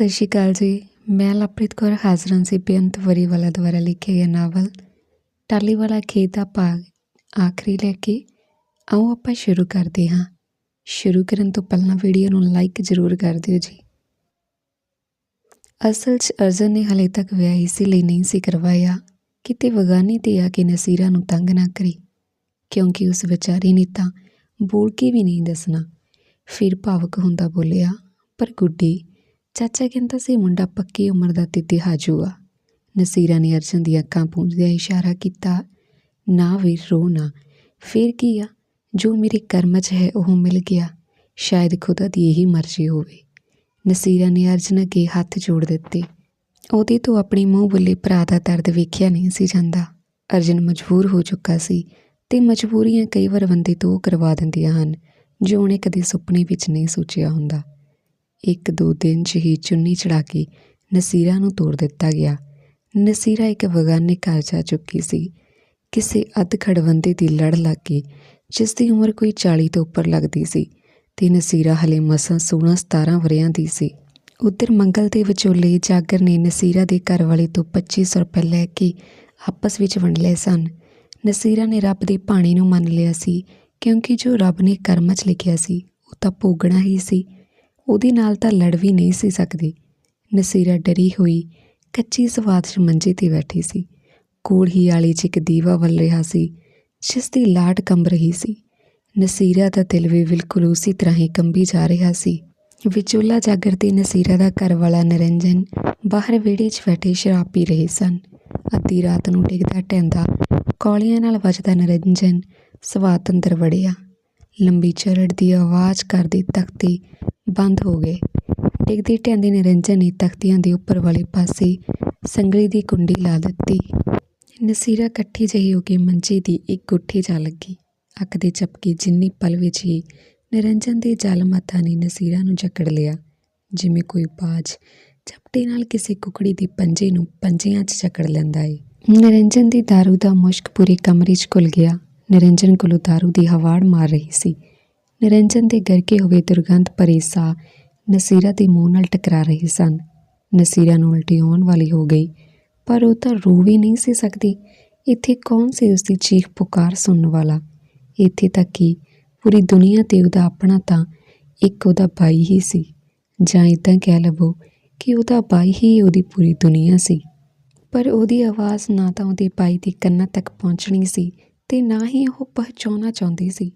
ਸਤਿ ਸ਼੍ਰੀ ਅਕਾਲ ਜੀ। ਮੈਂ ਲਪ੍ਰੀਤ ਕੌਰ, ਹਾਜ਼ਰ ਹਾਂ ਸੀ ਬੇਅੰਤ ਵਰੀਵਾਲਾ ਦੁਆਰਾ ਲਿਖਿਆ ਗਿਆ ਨਾਵਲ ਟਾਲੀ ਵਾਲਾ ਖੇਤ ਦਾ ਭਾਗ, ਆਖਰੀ ਲੈ ਕੇ। ਆਓ ਆਪਾਂ ਸ਼ੁਰੂ ਕਰਦੇ ਹਾਂ। ਸ਼ੁਰੂ ਕਰਨ ਤੋਂ ਪਹਿਲਾਂ ਵੀਡੀਓ ਨੂੰ ਲਾਈਕ ਜ਼ਰੂਰ ਕਰ ਦਿਓ ਜੀ। ਅਸਲ 'ਚ ਅਰਜਨ ਨੇ ਹਲੇ ਤੱਕ ਵਿਆਹ ਇਸੇ ਲਈ ਨਹੀਂ ਸੀ ਕਰਵਾਇਆ। ਕਿਤੇ ਵਗਾਨੀ ਤੇ ਆ ਕੇ ਨਸੀਰਾ ਨੂੰ ਤੰਗ ਨਾ ਕਰੇ। ਕਿਉਂਕਿ ਉਸ ਵਿਚਾਰੀ ਨੇ ਤਾਂ ਬੋਲ ਕੇ ਵੀ ਨਹੀਂ ਦੱਸਣਾ। ਫਿਰ ਭਾਵਕ ਹੁੰਦਾ ਬੋਲਿਆ, ਪਰ ਗੁੱਡੀ ਚਾਚਾ ਕਹਿੰਦਾ ਸੀ, ਮੁੰਡਾ ਪੱਕੀ ਉਮਰ ਦਾ ਤੇ ਦਿਹਾਜੂ ਆ। ਨਸੀਰਾ ਨੇ ਅਰਜਨ ਦੀ ਅੱਖਾਂ ਪੂੰਝਦਿਆਂ ਇਸ਼ਾਰਾ ਕੀਤਾ, ਨਾ ਵੀਰ, ਰੋ ਨਾ। ਫਿਰ ਕੀ ਆ? ਜੋ ਮੇਰੇ ਕਰਮ 'ਚ ਹੈ, ਉਹ ਮਿਲ ਗਿਆ। ਸ਼ਾਇਦ ਖੁਦਾ ਦੀ ਇਹੀ ਮਰਜ਼ੀ ਹੋਵੇ। ਨਸੀਰਾ ਨੇ ਅਰਜਨ ਅੱਗੇ ਹੱਥ ਜੋੜ ਦਿੱਤੇ। ਉਹਦੇ ਤੋਂ ਆਪਣੇ ਮੂੰਹ ਬੁੱਲੇ ਭਰਾ ਦਾ ਦਰਦ ਵੇਖਿਆ ਨਹੀਂ ਸੀ ਜਾਂਦਾ। ਅਰਜਨ ਮਜਬੂਰ ਹੋ ਚੁੱਕਾ ਸੀ ਤੇ ਮਜਬੂਰੀਆਂ ਕਈ ਵਾਰ ਬੰਦੇ ਤੋਂ ਉਹ ਕਰਵਾ ਦਿੰਦੀਆਂ ਹਨ, ਜੋ ਉਹਨੇ ਕਦੇ ਸੁਪਨੇ ਵਿੱਚ ਨਹੀਂ ਸੋਚਿਆ ਹੁੰਦਾ। ਇੱਕ ਦੋ ਦਿਨ 'ਚ ਹੀ ਚੁੰਨੀ ਚੜਾ ਕੇ ਨਸੀਰਾ ਨੂੰ ਤੋੜ ਦਿੱਤਾ ਗਿਆ। ਨਸੀਰਾ ਇੱਕ ਬਗਾਨੇ ਘਰ ਜਾ ਚੁੱਕੀ ਸੀ। ਕਿਸੇ ਅੱਧ ਖੜਵੰਦੇ ਦੀ ਲੜ ਲੱਗ ਗਈ ਜਿਸ ਦੀ ਉਮਰ ਕੋਈ 40 ਤੋਂ ਉੱਪਰ ਲੱਗਦੀ ਸੀ ਤੇ ਨਸੀਰਾ ਹਲੇ ਮਸਾਂ 16 17 ਵਰਿਆਂ ਦੀ ਸੀ। ਉਧਰ ਮੰਗਲ ਦੇ ਵਿਚੋਲੇ ਜਾਗਰ ਨੇ ਨਸੀਰਾ ਦੇ ਘਰ ਵਾਲੇ ਤੋਂ 2500 ਰੁਪਏ ਲੈ ਕੇ ਆਪਸ ਵਿੱਚ ਵੰਡ ਲਏ ਸਨ। ਨਸੀਰਾ ਨੇ ਰੱਬ ਦੇ ਪਾਣੀ ਨੂੰ ਮੰਨ ਲਿਆ ਸੀ, ਕਿਉਂਕਿ ਜੋ ਰੱਬ ਨੇ ਕਰਮ 'ਚ ਲਿਖਿਆ ਸੀ, ਉਹ ਤਾਂ ਭੋਗਣਾ ਹੀ ਸੀ। ਉਹਦੇ ਨਾਲ ਤਾਂ ਲੜ ਵੀ ਨਹੀਂ ਸੀ ਸਕਦੀ। ਨਸੀਰਾ ਡਰੀ ਹੋਈ ਕੱਚੀ ਸਵਾਦ 'ਚ ਮੰਜੇ ਤੇ ਬੈਠੀ ਸੀ। ਕੋਲ ਹੀ ਆਲੀ 'ਚ ਇੱਕ ਦੀਵਾ ਵੱਲ ਰਿਹਾ ਸੀ, ਜਿਸ ਦੀ ਲਾਟ ਕੰਬ ਰਹੀ ਸੀ। ਨਸੀਰਾ ਦਾ ਦਿਲ ਵੀ ਬਿਲਕੁਲ ਉਸੇ ਤਰ੍ਹਾਂ ਹੀ ਕੰਬੀ ਜਾ ਰਿਹਾ ਸੀ। ਵਿਚੋਲਾ ਜਾਗਰ ਤੇ ਨਸੀਰਾ ਦਾ ਘਰ ਵਾਲਾ ਨਿਰੰਜਨ ਬਾਹਰ ਵਿਹੜੇ 'ਚ ਬੈਠੇ ਸ਼ਰਾਬ ਪੀ ਰਹੇ ਸਨ ਅੱਧੀ ਰਾਤ ਨੂੰ ਡਿੱਗਦਾ ਟੈਂਦਾ ਕੌਲੀਆਂ ਨਾਲ ਵੱਜਦਾ ਨਿਰੰਜਨ ਸਵਾਤ ਅੰਦਰ ਵੜਿਆ। ਲੰਬੀ ਚਰੜ ਦੀ ਆਵਾਜ਼ ਕਰਦੀ ਤਖਤੀ ਬੰਦ ਹੋ ਗਏ ਡਿੱਗਦੀ ਟੈਂਦੀ ਨਿਰੰਜਨ ਨੇ ਤਖਤੀਆਂ ਦੇ ਉੱਪਰ ਵਾਲੇ ਪਾਸੇ ਸੰਗਲੀ ਦੀ ਕੁੰਡੀ ਲਾ ਦਿੱਤੀ ਨਸੀਰਾ ਇਕੱਠੀ ਜਿਹੀ ਹੋ ਕੇ ਮੰਜੇ ਦੀ ਇੱਕ ਗੁੱਠੀ ਜਾ ਲੱਗੀ ਅੱਖ ਦੇ ਝਪਕੇ ਜਿੰਨੀ ਪਲ ਵਿੱਚ ਹੀ ਨਿਰੰਜਨ ਦੇ ਜ਼ਾਲਮ ਹੱਥਾਂ ਨੇ ਨਸੀਰਾ ਨੂੰ ਜਕੜ ਲਿਆ ਜਿਵੇਂ ਕੋਈ ਬਾਜ ਝਪਟੇ ਨਾਲ ਕਿਸੇ ਕੁਕੜੀ ਦੀ ਪੰਜੇ ਨੂੰ ਪੰਜਿਆਂ 'ਚ ਜਕੜ ਲੈਂਦਾ ਏ ਨਿਰੰਜਨ ਦੀ दारू ਦਾ ਮੁਸ਼ਕ ਪੂਰੇ ਕਮਰੇ 'ਚ ਘੁਲ ਗਿਆ ਨਿਰੰਜਨ ਕੋਲੋਂ दारू ਦੀ ਹਵਾੜ ਮਾਰ ਰਹੀ ਸੀ ਨਿਰੰਜਨ ਦੇ ਗਰਕੇ ਹੋਏ ਦੁਰਗੰਧ ਭਰੇ ਸਾਹ ਨਸੀਰਾ ਦੇ ਮੂੰਹ ਨਾਲ ਟਕਰਾ ਰਹੇ ਸਨ। ਨਸੀਰਾ ਨੂੰ ਉਲਟੀ ਆਉਣ ਵਾਲੀ ਹੋ ਗਈ, ਪਰ ਉਹ ਤਾਂ ਰੋ ਵੀ ਨਹੀਂ ਸੀ ਸਕਦੀ। ਇੱਥੇ ਕੌਣ ਸੀ ਉਸ ਦੀ ਚੀਖ ਪੁਕਾਰ ਸੁਣਨ ਵਾਲਾ? ਇੱਥੇ ਤੱਕ ਕਿ? ਪੂਰੀ ਦੁਨੀਆ ਤੇ ਉਹਦਾ ਆਪਣਾ ਤਾਂ ਇੱਕ ਉਹਦਾ ਬਾਈ ਹੀ ਸੀ। ਜਾਂ ਇਦਾਂ ਕਹਿ ਲਵੋ ਕਿ ਉਹਦਾ ਬਾਈ ਹੀ ਉਹਦੀ ਪੂਰੀ ਦੁਨੀਆ ਸੀ। ਪਰ ਉਹਦੀ ਆਵਾਜ਼ ਨਾ ਤਾਂ ਉਹਦੇ ਬਾਈ ਦੀ ਕੰਨਾਂ ਤੱਕ ਪਹੁੰਚਣੀ ਸੀ ਤੇ ਨਾ ਹੀ ਉਹ ਪਹੁੰਚਾਉਣਾ ਚਾਹੁੰਦੀ ਸੀ।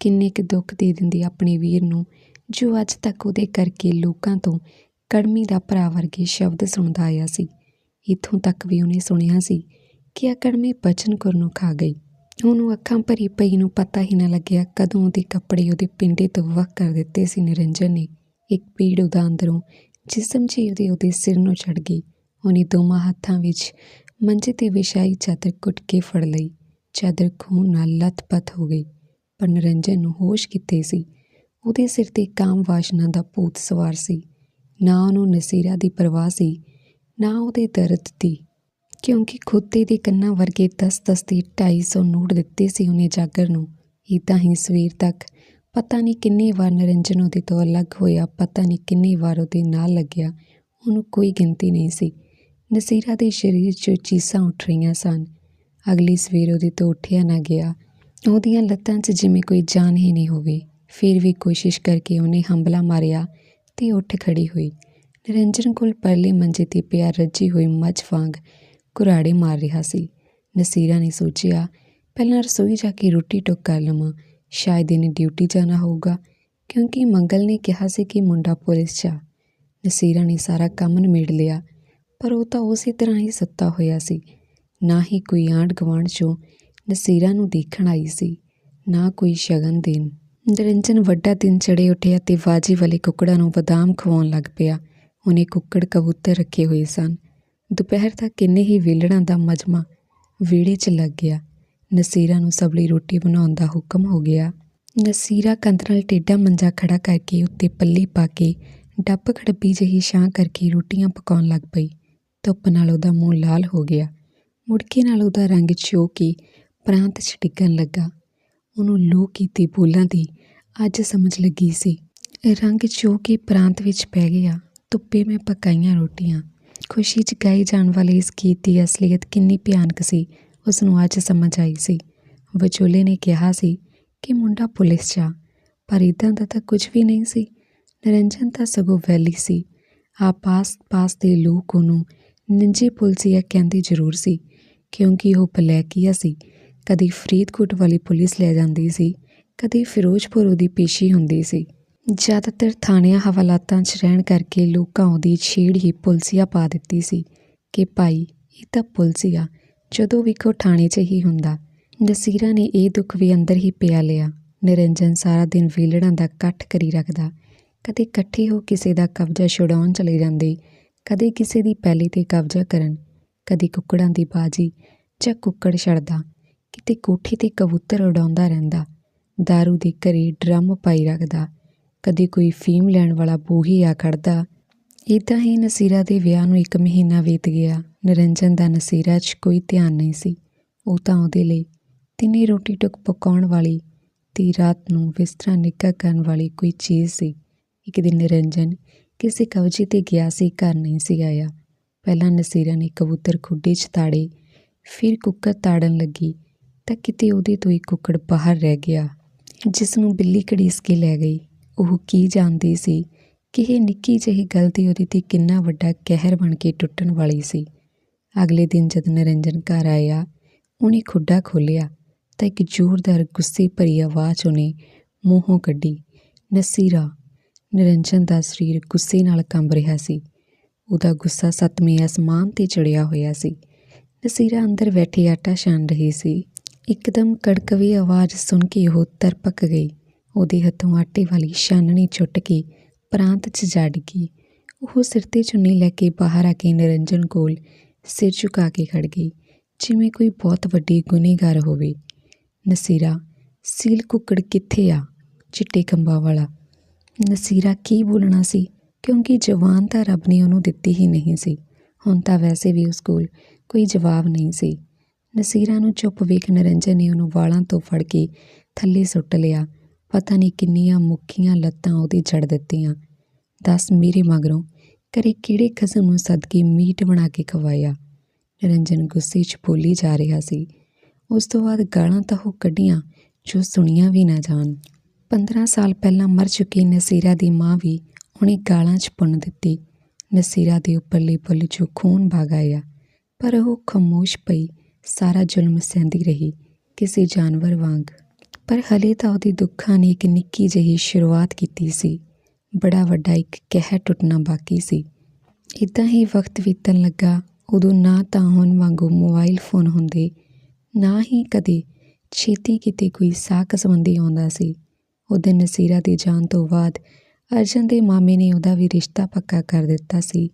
ਕਿੰਨੇ ਕੁ ਦੁੱਖ ਦੇ ਦਿੰਦੀ ਆਪਣੇ ਵੀਰ ਨੂੰ, ਜੋ ਅੱਜ ਤੱਕ ਉਹਦੇ ਕਰਕੇ ਲੋਕਾਂ ਤੋਂ ਕੜਮੀ ਦਾ ਭਰਾ ਵਰਗੇ ਸ਼ਬਦ ਸੁਣਦਾ ਆਇਆ ਸੀ। ਇਥੋਂ ਤੱਕ ਵੀ ਉਹਨੇ ਸੁਣਿਆ ਸੀ ਕਿ ਅਕੜਮੀ ਬਚਨ ਕਰ ਨੂੰ ਖਾ ਗਈ ਉਹਨੂੰ ਅੱਖਾਂ ਭਰੀ ਪਈ ਨੂੰ ਪਤਾ ਹੀ ਨਾ ਲੱਗਿਆ ਕਦੋਂ ਉਹਦੇ ਕੱਪੜੇ ਉਹਦੇ ਪਿੰਡੇ ਤੋਂ ਵੱਖ ਕਰ ਦਿੱਤੇ ਸੀ। ਨਿਰੰਜਨ ਨੇ ਇੱਕ ਪੀੜ ਉਹਦਾ ਅੰਦਰੋਂ ਜਿਸਮ 'ਚ ਉਹਦੇ ਉਹਦੇ ਸਿਰ ਨੂੰ ਚੜ ਗਈ। ਉਹਨੇ ਦੋਵਾਂ ਹੱਥਾਂ ਵਿੱਚ ਮੰਜੇ ਤੇ ਵਿਛਾਈ ਚਾਦਰ ਕੁੱਟ ਕੇ ਫੜ ਲਈ। ਚਾਦਰ ਖੂਨ ਨਾਲ ਲੱਥਪੱਥ ਹੋ ਗਈ। ਪਰ ਨਿਰੰਜਨ ਨੂੰ ਹੋਸ਼ ਕਿੱਥੇ ਸੀ। ਉਹਦੇ ਸਿਰ ਤੇ ਕਾਮ ਵਾਸ਼ਨਾ ਦਾ ਭੂਤ ਸਵਾਰ ਸੀ। ਨਾ ਉਹਨੂੰ ਨਸੀਰਾ ਦੀ ਪਰਵਾਹ ਸੀ, ਨਾ ਉਹਦੇ ਦਰਦ ਦੀ। ਕਿਉਂਕਿ ਖੋਤੇ ਦੇ ਕੰਨਾਂ ਵਰਗੇ 10-10 ਦੇ 250 ਨੋਟ ਦਿੱਤੇ ਸੀ ਉਹਨੇ ਜਾਗਰ ਨੂੰ। ਇਦਾਂ ਹੀ ਸਵੇਰ ਤੱਕ ਪਤਾ ਨਹੀਂ ਕਿੰਨੇ ਵਾਰ ਨਿਰੰਜਨ ਉਹਦੇ ਤੋਂ ਅਲੱਗ ਹੋਇਆ, ਪਤਾ ਨਹੀਂ ਕਿੰਨੇ ਵਾਰ ਉਹਦੇ ਨਾਲ ਲੱਗਿਆ, ਉਹਨੂੰ ਕੋਈ ਗਿਣਤੀ ਨਹੀਂ ਸੀ। ਨਸੀਰਾ ਦੇ ਸਰੀਰ 'ਚੋਂ ਚੀਸਾਂ ਉੱਠ ਰਹੀਆਂ ਸਨ। ਅਗਲੀ ਸਵੇਰ ਉਹਦੇ ਤੋਂ ਉੱਠਿਆ ਨਾ ਗਿਆ। ਉਹਦੀਆਂ ਲੱਤਾਂ 'ਚ ਜਿਵੇਂ ਕੋਈ ਜਾਨ ਹੀ ਨਹੀਂ ਹੋਵੇ, ਫਿਰ ਵੀ ਕੋਸ਼ਿਸ਼ ਕਰਕੇ ਉਹਨੇ ਹੰਬਲਾ ਮਾਰਿਆ ਤੇ ਉੱਠ ਖੜੀ ਹੋਈ। ਨਿਰੰਜਨ ਕੋਲ ਪਰਲੇ ਮੰਜੇ ਤੇ ਪਿਆ ਰੱਜੀ ਹੋਈ ਮੱਝ ਵਾਂਗ ਕੁਰਾੜੇ ਮਾਰ ਰਿਹਾ ਸੀ। ਨਸੀਰਾ ਨੇ ਸੋਚਿਆ, ਪਹਿਲਾਂ ਰਸੋਈ ਜਾ ਕੇ ਰੋਟੀ ਟੁੱਕ ਕਰ ਲਵਾਂ, ਸ਼ਾਇਦ ਇਹਨੇ ਡਿਊਟੀ ਜਾਣਾ ਹੋਊਗਾ, ਕਿਉਂਕਿ ਮੰਗਲ ਨੇ ਕਿਹਾ ਸੀ ਕਿ ਮੁੰਡਾ ਪੁਲਿਸ 'ਚ ਆ ਨਸੀਰਾ ਨੇ ਸਾਰਾ ਕੰਮ ਨਿਮੇੜ ਲਿਆ, ਪਰ ਉਹ ਤਾਂ ਉਸੇ ਤਰ੍ਹਾਂ ਹੀ ਸੁੱਤਾ ਹੋਇਆ ਸੀ। ਨਾ ਹੀ ਕੋਈ ਆਂਢ ਗੁਆਂਢ 'ਚੋਂ ਨਸੀਰਾ ਨੂੰ ਦੇਖਣ ਆਈ ਸੀ। ਨਾ ਕੋਈ ਸ਼ਗਨ ਦੇਣ। ਨਿਰੰਜਨ ਵੱਡਾ ਦਿਨ ਚੜੇ ਉੱਠਿਆ ਤੇ ਬਾਜੀ ਵਾਲੇ ਕੁੱਕੜਾਂ ਨੂੰ ਬਦਾਮ ਖਵਾਉਣ ਲੱਗ ਪਿਆ। ਉਹਨੇ ਕੁੱਕੜ ਕਬੂਤਰ ਰੱਖੇ ਹੋਏ ਸਨ। ਦੁਪਹਿਰ ਤੱਕ ਕਿੰਨੇ ਹੀ ਵੇਲੜਾਂ ਦਾ ਮਜਮਾ ਵਿਹੜੇ 'ਚ ਲੱਗ ਗਿਆ। ਨਸੀਰਾ ਨੂੰ ਸਬਲੀ ਰੋਟੀ ਬਣਾਉਣ ਦਾ ਹੁਕਮ ਹੋ ਗਿਆ। ਨਸੀਰਾ ਕੰਧ ਨਾਲ ਟੇਢਾ ਮੰਜਾ ਖੜਾ ਕਰਕੇ ਉੱਤੇ ਪੱਲੀ ਪਾ ਕੇ ਡੱਬ ਖੜੱਬੀ ਜਿਹੀ ਛਾਂ ਕਰਕੇ ਰੋਟੀਆਂ ਪਕਾਉਣ ਲੱਗ ਪਈ। ਧੁੱਪ ਨਾਲ ਉਹਦਾ ਮੂੰਹ ਲਾਲ ਹੋ ਗਿਆ। ਮੁੜਕੇ ਨਾਲ ਉਹਦਾ ਰੰਗ ਚੋ ਕੇ ਪ੍ਰਾਂਤ 'ਚ ਡਿੱਗਣ ਲੱਗਾ। ਉਹਨੂੰ ਲੋ ਕੀਤੀ, ਬੋਲਾਂ ਦੀ ਅੱਜ ਸਮਝ ਲੱਗੀ ਸੀ। ਰੰਗ ਜੋ ਕੇ ਪ੍ਰਾਂਤ ਵਿੱਚ ਪੈ ਗਿਆ। ਧੁੱਪੇ ਮੈਂ ਪਕਾਈਆਂ ਰੋਟੀਆਂ। ਖੁਸ਼ੀ 'ਚ ਗਾਏ ਜਾਣ ਵਾਲੇ ਇਸ ਗੀਤ ਦੀ ਅਸਲੀਅਤ ਕਿੰਨੀ ਭਿਆਨਕ ਸੀ ਉਸ ਨੂੰ ਅੱਜ ਸਮਝ ਆਈ ਸੀ। ਵਿਚੋਲੇ ਨੇ ਕਿਹਾ ਸੀ ਕਿ ਮੁੰਡਾ ਪੁਲਿਸ 'ਚ ਪਰ ਇਦਾਂ ਦਾ ਤਾਂ ਕੁਝ ਵੀ ਨਹੀਂ ਸੀ। ਨਿਰੰਜਨ ਤਾਂ ਸਗੋਂ ਵੈਲੀ ਸੀ। ਆ ਪਾਸ ਪਾਸ ਦੇ ਲੋਕ ਉਹਨੂੰ, ਨਿੰਜੇ ਪੁਲਸੀਆ ਕਹਿੰਦੇ ਜ਼ਰੂਰ ਸੀ, ਕਿਉਂਕਿ ਉਹ ਬਲੈਕੀਆ ਸੀ। ਕਦੀ ਫਰੀਦਕੋਟ ਵਾਲੀ ਪੁਲਿਸ ਲੈ ਜਾਂਦੀ ਸੀ, ਕਦੀ ਫਿਰੋਜ਼ਪੁਰ ਉਹਦੀ ਪੇਸ਼ੀ ਹੁੰਦੀ ਸੀ। ਜ਼ਿਆਦਾਤਰ ਥਾਣਿਆਂ ਹਵਾਲਾਤਾਂ 'ਚ ਰਹਿਣ ਕਰਕੇ ਲੋਕਾਂ ਉਹਦੀ ਛੇੜ ਹੀ ਪੁਲਸੀਆ ਪਾ ਦਿੱਤੀ ਸੀ ਕਿ ਭਾਈ, ਇਹ ਤਾਂ ਪੁਲਸੀਆ, ਜਦੋਂ ਵੀ ਕੋ ਥਾਣੇ 'ਚ ਹੀ ਹੁੰਦਾ। ਨਸੀਰਾ ਨੇ ਇਹ ਦੁੱਖ ਵੀ ਅੰਦਰ ਹੀ ਪਿਆ ਲਿਆ। ਨਿਰੰਜਨ ਸਾਰਾ ਦਿਨ ਵੇਲੜਾਂ ਦਾ ਇਕੱਠ ਕਰੀ ਰੱਖਦਾ। ਕਦੇ ਇਕੱਠੇ ਹੋ ਕਿਸੇ ਦਾ ਕਬਜ਼ਾ ਛੁਡਾਉਣ ਚਲੇ ਜਾਂਦੇ, ਕਦੇ ਕਿਸੇ ਦੀ ਪੈਲੀ ਤੇ ਕਬਜ਼ਾ ਕਰਨ, ਕਦੇ ਕੁੱਕੜਾਂ ਦੀ ਬਾਜੀ ਜਾਂ ਕੁੱਕੜ ਛੜਦਾ ਕਿਤੇ ਕੋਠੀ ਤੇ ਕਬੂਤਰ ਉਡਾਉਂਦਾ ਰਹਿੰਦਾ। दारू ਦੇ ਘਰੇ ਡਰਮ ਪਾਈ ਰੱਖਦਾ। ਕਦੇ ਕੋਈ ਫੀਮ ਲੈਣ ਵਾਲਾ ਬੂਹੀ ਆ ਖੜਦਾ। ਇਦਾਂ ਹੀ ਨਸੀਰਾ ਦੇ ਵਿਆਹ ਨੂੰ ਇੱਕ ਮਹੀਨਾ ਬੀਤ ਗਿਆ। ਨਿਰੰਜਨ ਦਾ ਨਸੀਰਾ 'ਚ ਕੋਈ ਧਿਆਨ ਨਹੀਂ ਸੀ। ਉਹ ਤਾਂ ਉਹਦੇ ਲਈ ਤਿੰਨੇ ਰੋਟੀ ਟੁੱਕ ਪਕਾਉਣ ਵਾਲੀ ਤੇ ਰਾਤ ਨੂੰ ਬਿਸਤਰਾ ਨਿੱਘਾ ਕਰਨ ਵਾਲੀ ਕੋਈ ਚੀਜ਼ ਸੀ। ਇੱਕ ਦਿਨ ਨਿਰੰਜਨ ਕਿਸੇ ਕਬਜੇ ਤੇ ਗਿਆ ਸੀ, ਘਰ ਨਹੀਂ ਸੀ ਆਇਆ। ਪਹਿਲਾਂ ਨਸੀਰਾ ਨੇ ਕਬੂਤਰ ਖੁੱਡੇ 'ਚ ਤਾੜੇ, ਫਿਰ ਕੁੱਕਰ ਤਾੜਨ ਲੱਗੀ। ਤਾਂ ਕਿਤੇ ਉਹਦੇ ਤੋਂ ਇੱਕ ਕੁੱਕੜ ਬਾਹਰ ਰਹਿ ਗਿਆ ਜਿਸ ਨੂੰ ਬਿੱਲੀ ਘੜੀਸ ਕੇ ਲੈ ਗਈ। ਉਹ ਕੀ ਜਾਣਦੀ ਸੀ ਕਿ ਇਹ ਨਿੱਕੀ ਜਿਹੀ ਗਲਤੀ ਉਹਦੇ ਤੇ ਕਿੰਨਾ ਵੱਡਾ ਕਹਿਰ ਬਣ ਕੇ ਟੁੱਟਣ ਵਾਲੀ ਸੀ। ਅਗਲੇ ਦਿਨ ਜਦ ਨਿਰੰਜਨ ਘਰ ਆਇਆ, ਉਹਨੇ ਖੁੱਡਾ ਖੋਲ੍ਹਿਆ ਤਾਂ ਇੱਕ ਜ਼ੋਰਦਾਰ ਗੁੱਸੇ ਭਰੀ ਆਵਾਜ਼ ਉਹਨੇ ਮੂੰਹੋਂ ਕੱਢੀ। ਨਸੀਰਾ, ਨਿਰੰਜਨ ਦਾ ਸਰੀਰ ਗੁੱਸੇ ਨਾਲ ਕੰਬ ਰਿਹਾ ਸੀ। ਉਹਦਾ ਗੁੱਸਾ ਸੱਤਵੇਂ ਅਸਮਾਨ ਤੇ ਚੜਿਆ ਹੋਇਆ ਸੀ। ਨਸੀਰਾ ਅੰਦਰ ਬੈਠੀ ਆਟਾ ਛਾਣ ਰਹੀ ਸੀ। ਇੱਕਦਮ ਕੜਕਵੀ ਆਵਾਜ਼ ਸੁਣ ਕੇ ਉਹ ਤਰਪਕ ਗਈ। ਉਹਦੇ ਹੱਥੋਂ ਆਟੇ ਵਾਲੀ ਛਾਨਣੀ ਛੁੱਟ ਕੇ ਪ੍ਰਾਂਤ 'ਚ ਜੜ ਗਈ। ਉਹ ਸਿਰ ਤੇ ਚੁੰਨੀ ਲੈ ਕੇ ਬਾਹਰ ਆ ਕੇ ਨਿਰੰਜਨ ਕੋਲ ਸਿਰ ਝੁਕਾ ਕੇ ਖੜ ਗਈ। ਜਿਵੇਂ ਕੋਈ ਬਹੁਤ ਵੱਡੀ ਗੁਨੇਗਾਰ ਹੋਵੇ। ਨਸੀਰਾ, ਸੀਲ ਕੁੱਕੜ ਕਿੱਥੇ ਆ? ਚਿੱਟੇ ਕੰਬਾਂ ਵਾਲਾ। ਨਸੀਰਾ, ਕੀ ਬੋਲਣਾ ਸੀ? ਕਿਉਂਕਿ ਜਵਾਨ ਤਾਂ ਰੱਬ ਨੇ ਉਹਨੂੰ ਦਿੱਤੀ ਹੀ ਨਹੀਂ ਸੀ। ਹੁਣ ਤਾਂ ਵੈਸੇ ਵੀ ਉਸ ਕੋਲ ਕੋਈ ਜਵਾਬ ਨਹੀਂ ਸੀ। ਨਸੀਰਾ ਨੂੰ ਚੁੱਪ ਵੇਖ ਨਿਰੰਜਨ ਨੇ ਉਹਨੂੰ ਵਾਲਾਂ ਤੋਂ ਫੜ ਕੇ ਥੱਲੇ ਸੁੱਟ ਲਿਆ। ਪਤਾ ਨਹੀਂ ਕਿੰਨੀਆਂ ਮੁੱਖੀਆਂ ਲੱਤਾਂ ਉਹਦੀ ਜੜ ਦਿੱਤੀਆਂ। ਦੱਸ ਮੇਰੇ ਮਗਰੋਂ ਕਰੇ ਕਿਹੜੇ ਖਸਮ ਨੂੰ ਸਦਕੇ ਮੀਟ ਬਣਾ ਕੇ ਖਵਾਇਆ? ਨਿਰੰਜਨ ਗੁੱਸੇ 'ਚ ਬੋਲੀ ਜਾ ਰਿਹਾ ਸੀ। ਉਸ ਤੋਂ ਬਾਅਦ ਗਾਲਾਂ ਤਾਂ ਉਹ ਕੱਢੀਆਂ ਜੋ ਸੁਣੀਆਂ ਵੀ ਨਾ ਜਾਣ। 15 ਸਾਲ ਪਹਿਲਾਂ ਮਰ ਚੁੱਕੀ ਨਸੀਰਾ ਦੀ ਮਾਂ ਵੀ ਉਹਨੇ ਗਾਲਾਂ 'ਚ ਪੁੰਨ ਦਿੱਤੀ। ਨਸੀਰਾ ਦੇ ਉੱਪਰਲੇ ਬੁੱਲ 'ਚੋਂ ਖੂਨ ਵਗ ਆਇਆ, ਪਰ ਉਹ ਖਾਮੋਸ਼ ਪਈ। ਸਾਰਾ ਜ਼ੁਲਮ ਸਹਿੰਦੀ ਰਹੀ ਕਿਸੇ ਜਾਨਵਰ ਵਾਂਗ। ਪਰ ਹਲੇ ਤਾਂ ਉਹਦੀ ਦੁੱਖਾਂ ਨੇ ਇੱਕ ਨਿੱਕੀ ਜਿਹੀ ਸ਼ੁਰੂਆਤ ਕੀਤੀ ਸੀ। ਬੜਾ ਵੱਡਾ ਇੱਕ ਕਹਿਰ ਟੁੱਟਣਾ ਬਾਕੀ ਸੀ। ਇਦਾਂ ਹੀ ਵਕਤ ਬੀਤਣ ਲੱਗਾ, ਉਦੋਂ ਨਾ ਤਾਂ ਹੁਣ ਵਾਂਗੂ ਮੋਬਾਈਲ ਫੋਨ ਹੁੰਦੇ, ਨਾ ਹੀ ਕਦੇ ਛੇਤੀ ਕਿਤੇ ਕੋਈ ਸਾਕ ਸੰਬੰਧੀ ਆਉਂਦਾ ਸੀ। ਉਹਦੇ ਨਸੀਰਾ ਦੀ ਜਾਣ ਤੋਂ ਬਾਅਦ ਅਰਜਨ ਦੇ ਮਾਮੇ ਨੇ ਉਹਦਾ ਵੀ ਰਿਸ਼ਤਾ ਪੱਕਾ ਕਰ ਦਿੱਤਾ ਸੀ,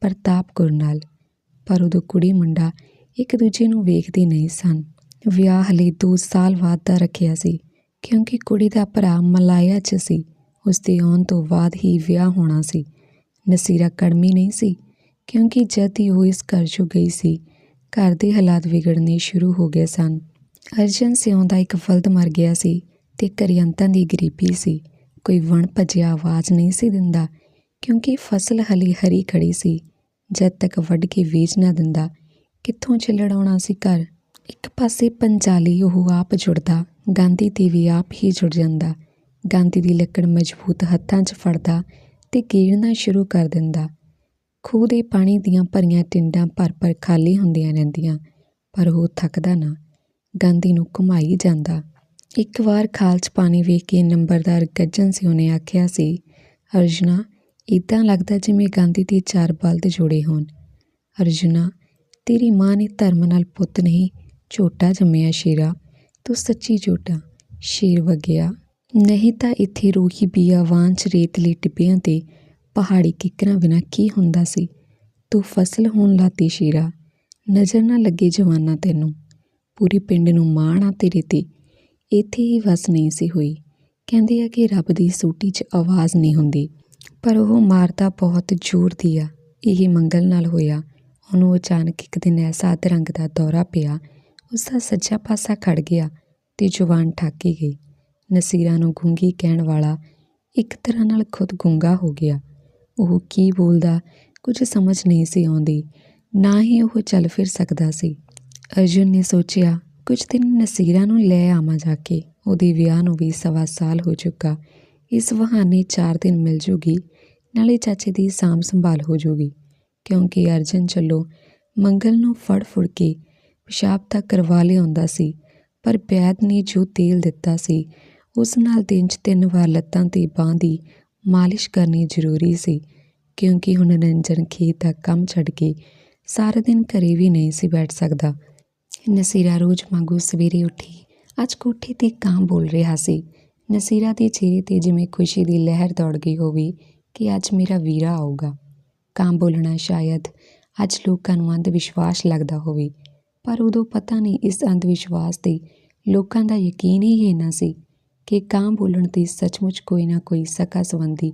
ਪ੍ਰਤਾਪ ਗੁਰ ਨਾਲ। ਪਰ ਉਦੋਂ ਕੁੜੀ ਮੁੰਡਾ ਇੱਕ ਦੂਜੇ ਨੂੰ ਵੇਖਦੇ ਨਹੀਂ ਸਨ। ਵਿਆਹ ਹਲੇ 2 ਸਾਲ ਬਾਅਦ ਦਾ ਰੱਖਿਆ ਸੀ, ਕਿਉਂਕਿ ਕੁੜੀ ਦਾ ਭਰਾ ਮਲਾਇਆ 'ਚ ਸੀ। ਉਸ ਦੇ ਆਉਣ ਤੋਂ ਬਾਅਦ ਹੀ ਵਿਆਹ ਹੋਣਾ ਸੀ। ਨਸੀਰਾ ਕੜਮੀ ਨਹੀਂ ਸੀ, ਕਿਉਂਕਿ ਜਦ ਹੀ ਉਹ ਇਸ ਘਰ 'ਚੋਂ ਗਈ ਸੀ, ਘਰ ਦੇ ਹਾਲਾਤ ਵਿਗੜਨੇ ਸ਼ੁਰੂ ਹੋ ਗਏ ਸਨ। ਅਰਜਨ ਸਿਉਂ ਦਾ ਇੱਕ ਫਲਦ ਮਰ ਗਿਆ ਸੀ ਤੇ ਕਰਿਅੰਤਾਂ ਦੀ ਗਰੀਬੀ ਸੀ। ਕੋਈ ਵਣ ਭਜਿਆ ਆਵਾਜ਼ ਨਹੀਂ ਸੀ ਦਿੰਦਾ, ਕਿਉਂਕਿ ਫਸਲ ਹਲੀ ਹਰੀ ਖੜੀ ਸੀ। ਜਦ ਤੱਕ ਵੱਢ ਕੇ ਵੇਚ ਨਾ ਦਿੰਦਾ ਕਿੱਥੋਂ ਚੱਲੜ ਆਉਣਾ ਸੀ ਘਰ? ਇੱਕ ਪਾਸੇ ਪੰਜਾਲੀ ਉਹ ਆਪ ਜੁੜਦਾ, ਗਾਂਧੀ ਤੇ ਵੀ ਆਪ ਹੀ ਜੁੜ ਜਾਂਦਾ। ਗਾਂਧੀ ਦੀ ਲੱਕੜ ਮਜ਼ਬੂਤ ਹੱਥਾਂ 'ਚ ਫੜਦਾ ਤੇ ਗੇੜਨਾ ਸ਼ੁਰੂ ਕਰ ਦਿੰਦਾ। ਖੂਹ ਦੇ ਪਾਣੀ ਦੀਆਂ ਭਰੀਆਂ ਟਿੰਡਾਂ ਭਰ ਭਰ ਖਾਲੀ ਹੁੰਦੀਆਂ ਰਹਿੰਦੀਆਂ, ਪਰ ਉਹ ਥੱਕਦਾ ਨਾ। ਗਾਂਧੀ ਨੂੰ ਘੁਮਾਈ ਜਾਂਦਾ। ਇੱਕ ਵਾਰ ਖਾਲ 'ਚ ਪਾਣੀ ਵੇਖ ਕੇ ਨੰਬਰਦਾਰ ਗੱਜਨ ਸਿੰਘ ਨੇ ਆਖਿਆ ਸੀ, ਅਰਜੁਨਾ ਇਦਾਂ ਲੱਗਦਾ ਜਿਵੇਂ ਗਾਂਧੀ ਦੇ ਚਾਰ ਬਲਦ ਜੁੜੇ ਹੋਣ। ਅਰਜੁਨਾ ਤੇਰੀ ਮਾਂ ਨੇ ਧਰਮ ਨਾਲ ਪੁੱਤ ਨਹੀਂ, ਝੋਟਾ ਜੰਮਿਆ ਸ਼ੇਰਾ, ਤੂੰ ਸੱਚੀ ਝੋਟਾ, ਸ਼ੇਰ ਵਗਿਆ। ਨਹੀਂ ਤਾਂ ਇੱਥੇ ਰੋਹੀ ਬੀਆਵਾਨ ਚ ਰੇਤਲੀ ਟਿੱਬਿਆਂ ਤੇ ਪਹਾੜੀ ਕਿਕਰਾਂ ਬਿਨਾ ਕੀ ਹੁੰਦਾ ਸੀ? ਤੂੰ ਫਸਲ ਹੋਣ ਲਾਤੀ ਸ਼ੇਰਾ, ਨਜ਼ਰ ਨਾ ਲੱਗੇ ਜਵਾਨਾ ਤੈਨੂੰ। ਪੂਰੇ ਪਿੰਡ ਨੂੰ ਮਾਣ ਆ ਤੇਰੇ ਤੇ, ਇੱਥੇ ਹੀ ਵਸ ਨਹੀਂ ਸੀ ਹੋਈ। ਕਹਿੰਦੇ ਆ ਕਿ ਰੱਬ ਦੀ ਸੂਟੀ 'ਚ ਆਵਾਜ਼ ਨਹੀਂ ਹੁੰਦੀ, ਪਰ ਉਹ ਮਾਰਦਾ ਬਹੁਤ ਜ਼ੋਰ ਦੀ ਆ, ਇਹ ਮੰਗਲ ਨਾਲ ਹੋਇਆ। ਉਹਨੂੰ ਅਚਾਨਕ ਇੱਕ ਦਿਨ ਐਸਾ ਅਧਰੰਗ ਦਾ ਦੌਰਾ ਪਿਆ ਉਸ ਦਾ ਸੱਜਾ ਪਾਸਾ ਖੜ ਗਿਆ ਤੇ ਜਵਾਨ ਠਾਕੀ ਗਈ। ਨਸੀਰਾ ਨੂੰ ਗੂੰਗੀ ਕਹਿਣ ਵਾਲਾ ਇੱਕ ਤਰ੍ਹਾਂ ਨਾਲ ਖੁਦ ਗੁੰਗਾ ਹੋ ਗਿਆ। ਉਹ ਕੀ ਬੋਲਦਾ, ਕੁਝ ਸਮਝ ਨਹੀਂ ਸੀ ਆਉਂਦੀ, ਨਾ ਹੀ ਉਹ ਚੱਲ ਫਿਰ ਸਕਦਾ ਸੀ। ਅਰਜੁਨ ਨੇ ਸੋਚਿਆ, ਕੁਝ ਦਿਨ ਨਸੀਰਾ ਨੂੰ ਲੈ ਆਵਾਂ ਜਾ ਕੇ, ਉਹਦੇ ਵਿਆਹ ਨੂੰ ਵੀ ਸਵਾ ਸਾਲ ਹੋ ਚੁੱਕਾ। ਇਸ ਬਹਾਨੇ 4 ਦਿਨ ਮਿਲ ਜੂਗੀ, ਨਾਲੇ ਚਾਚੇ ਦੀ ਸਾਂਭ ਸੰਭਾਲ ਹੋ ਜੂਗੀ। ਕਿਉਂਕਿ ਅਰਜਨ ਚੱਲੋ ਮੰਗਲ ਨੂੰ ਫੜ ਫੁੜ ਕੇ ਪਿਸ਼ਾਬ ਤੱਕ ਕਰਵਾ ਲਿਆਉਂਦਾ ਸੀ, ਪਰ ਬੈਦ ਨੇ ਜੋ ਤੇਲ ਦਿੱਤਾ ਸੀ, ਉਸ ਨਾਲ ਦਿਨ 'ਚ ਤਿੰਨ ਵਾਰ ਲੱਤਾਂ ਤੇ ਬਾਂਹ ਦੀ ਮਾਲਿਸ਼ ਕਰਨੀ ਜ਼ਰੂਰੀ ਸੀ, ਕਿਉਂਕਿ ਹੁਣ ਰੰਜਨ ਖੇਤ ਦਾ ਕੰਮ ਛੱਡ ਕੇ ਸਾਰਾ ਦਿਨ ਘਰੇ ਵੀ ਨਹੀਂ ਸੀ ਬੈਠ ਸਕਦਾ। ਨਸੀਰਾ ਰੋਜ਼ ਵਾਂਗੂ ਸਵੇਰੇ ਉੱਠੀ, ਅੱਜ ਕੋਠੇ ਤੇ ਕਾਂ ਬੋਲ ਰਿਹਾ ਸੀ। ਨਸੀਰਾ ਦੇ ਚਿਹਰੇ ਤੇ ਜਿਵੇਂ ਖੁਸ਼ੀ ਦੀ ਲਹਿਰ ਦੌੜ ਗਈ ਹੋਵੇ ਕਿ ਅੱਜ ਮੇਰਾ ਵੀਰਾ ਆਊਗਾ। ਕਾਂ ਬੋਲਣਾ ਸ਼ਾਇਦ ਅੱਜ ਲੋਕਾਂ ਨੂੰ ਅੰਧ ਵਿਸ਼ਵਾਸ ਲੱਗਦਾ ਹੋਵੇ। ਪਰ ਉਦੋਂ ਪਤਾ ਨਹੀਂ ਇਸ ਅੰਧ ਵਿਸ਼ਵਾਸ ਤੇ ਲੋਕਾਂ ਦਾ ਯਕੀਨ ਹੀ ਇੰਨਾ ਸੀ ਕਿ ਕਾਂ ਬੋਲਣ ਤੇ ਸੱਚਮੁੱਚ ਕੋਈ ਨਾ ਕੋਈ ਸਕਾ ਸੰਬੰਧੀ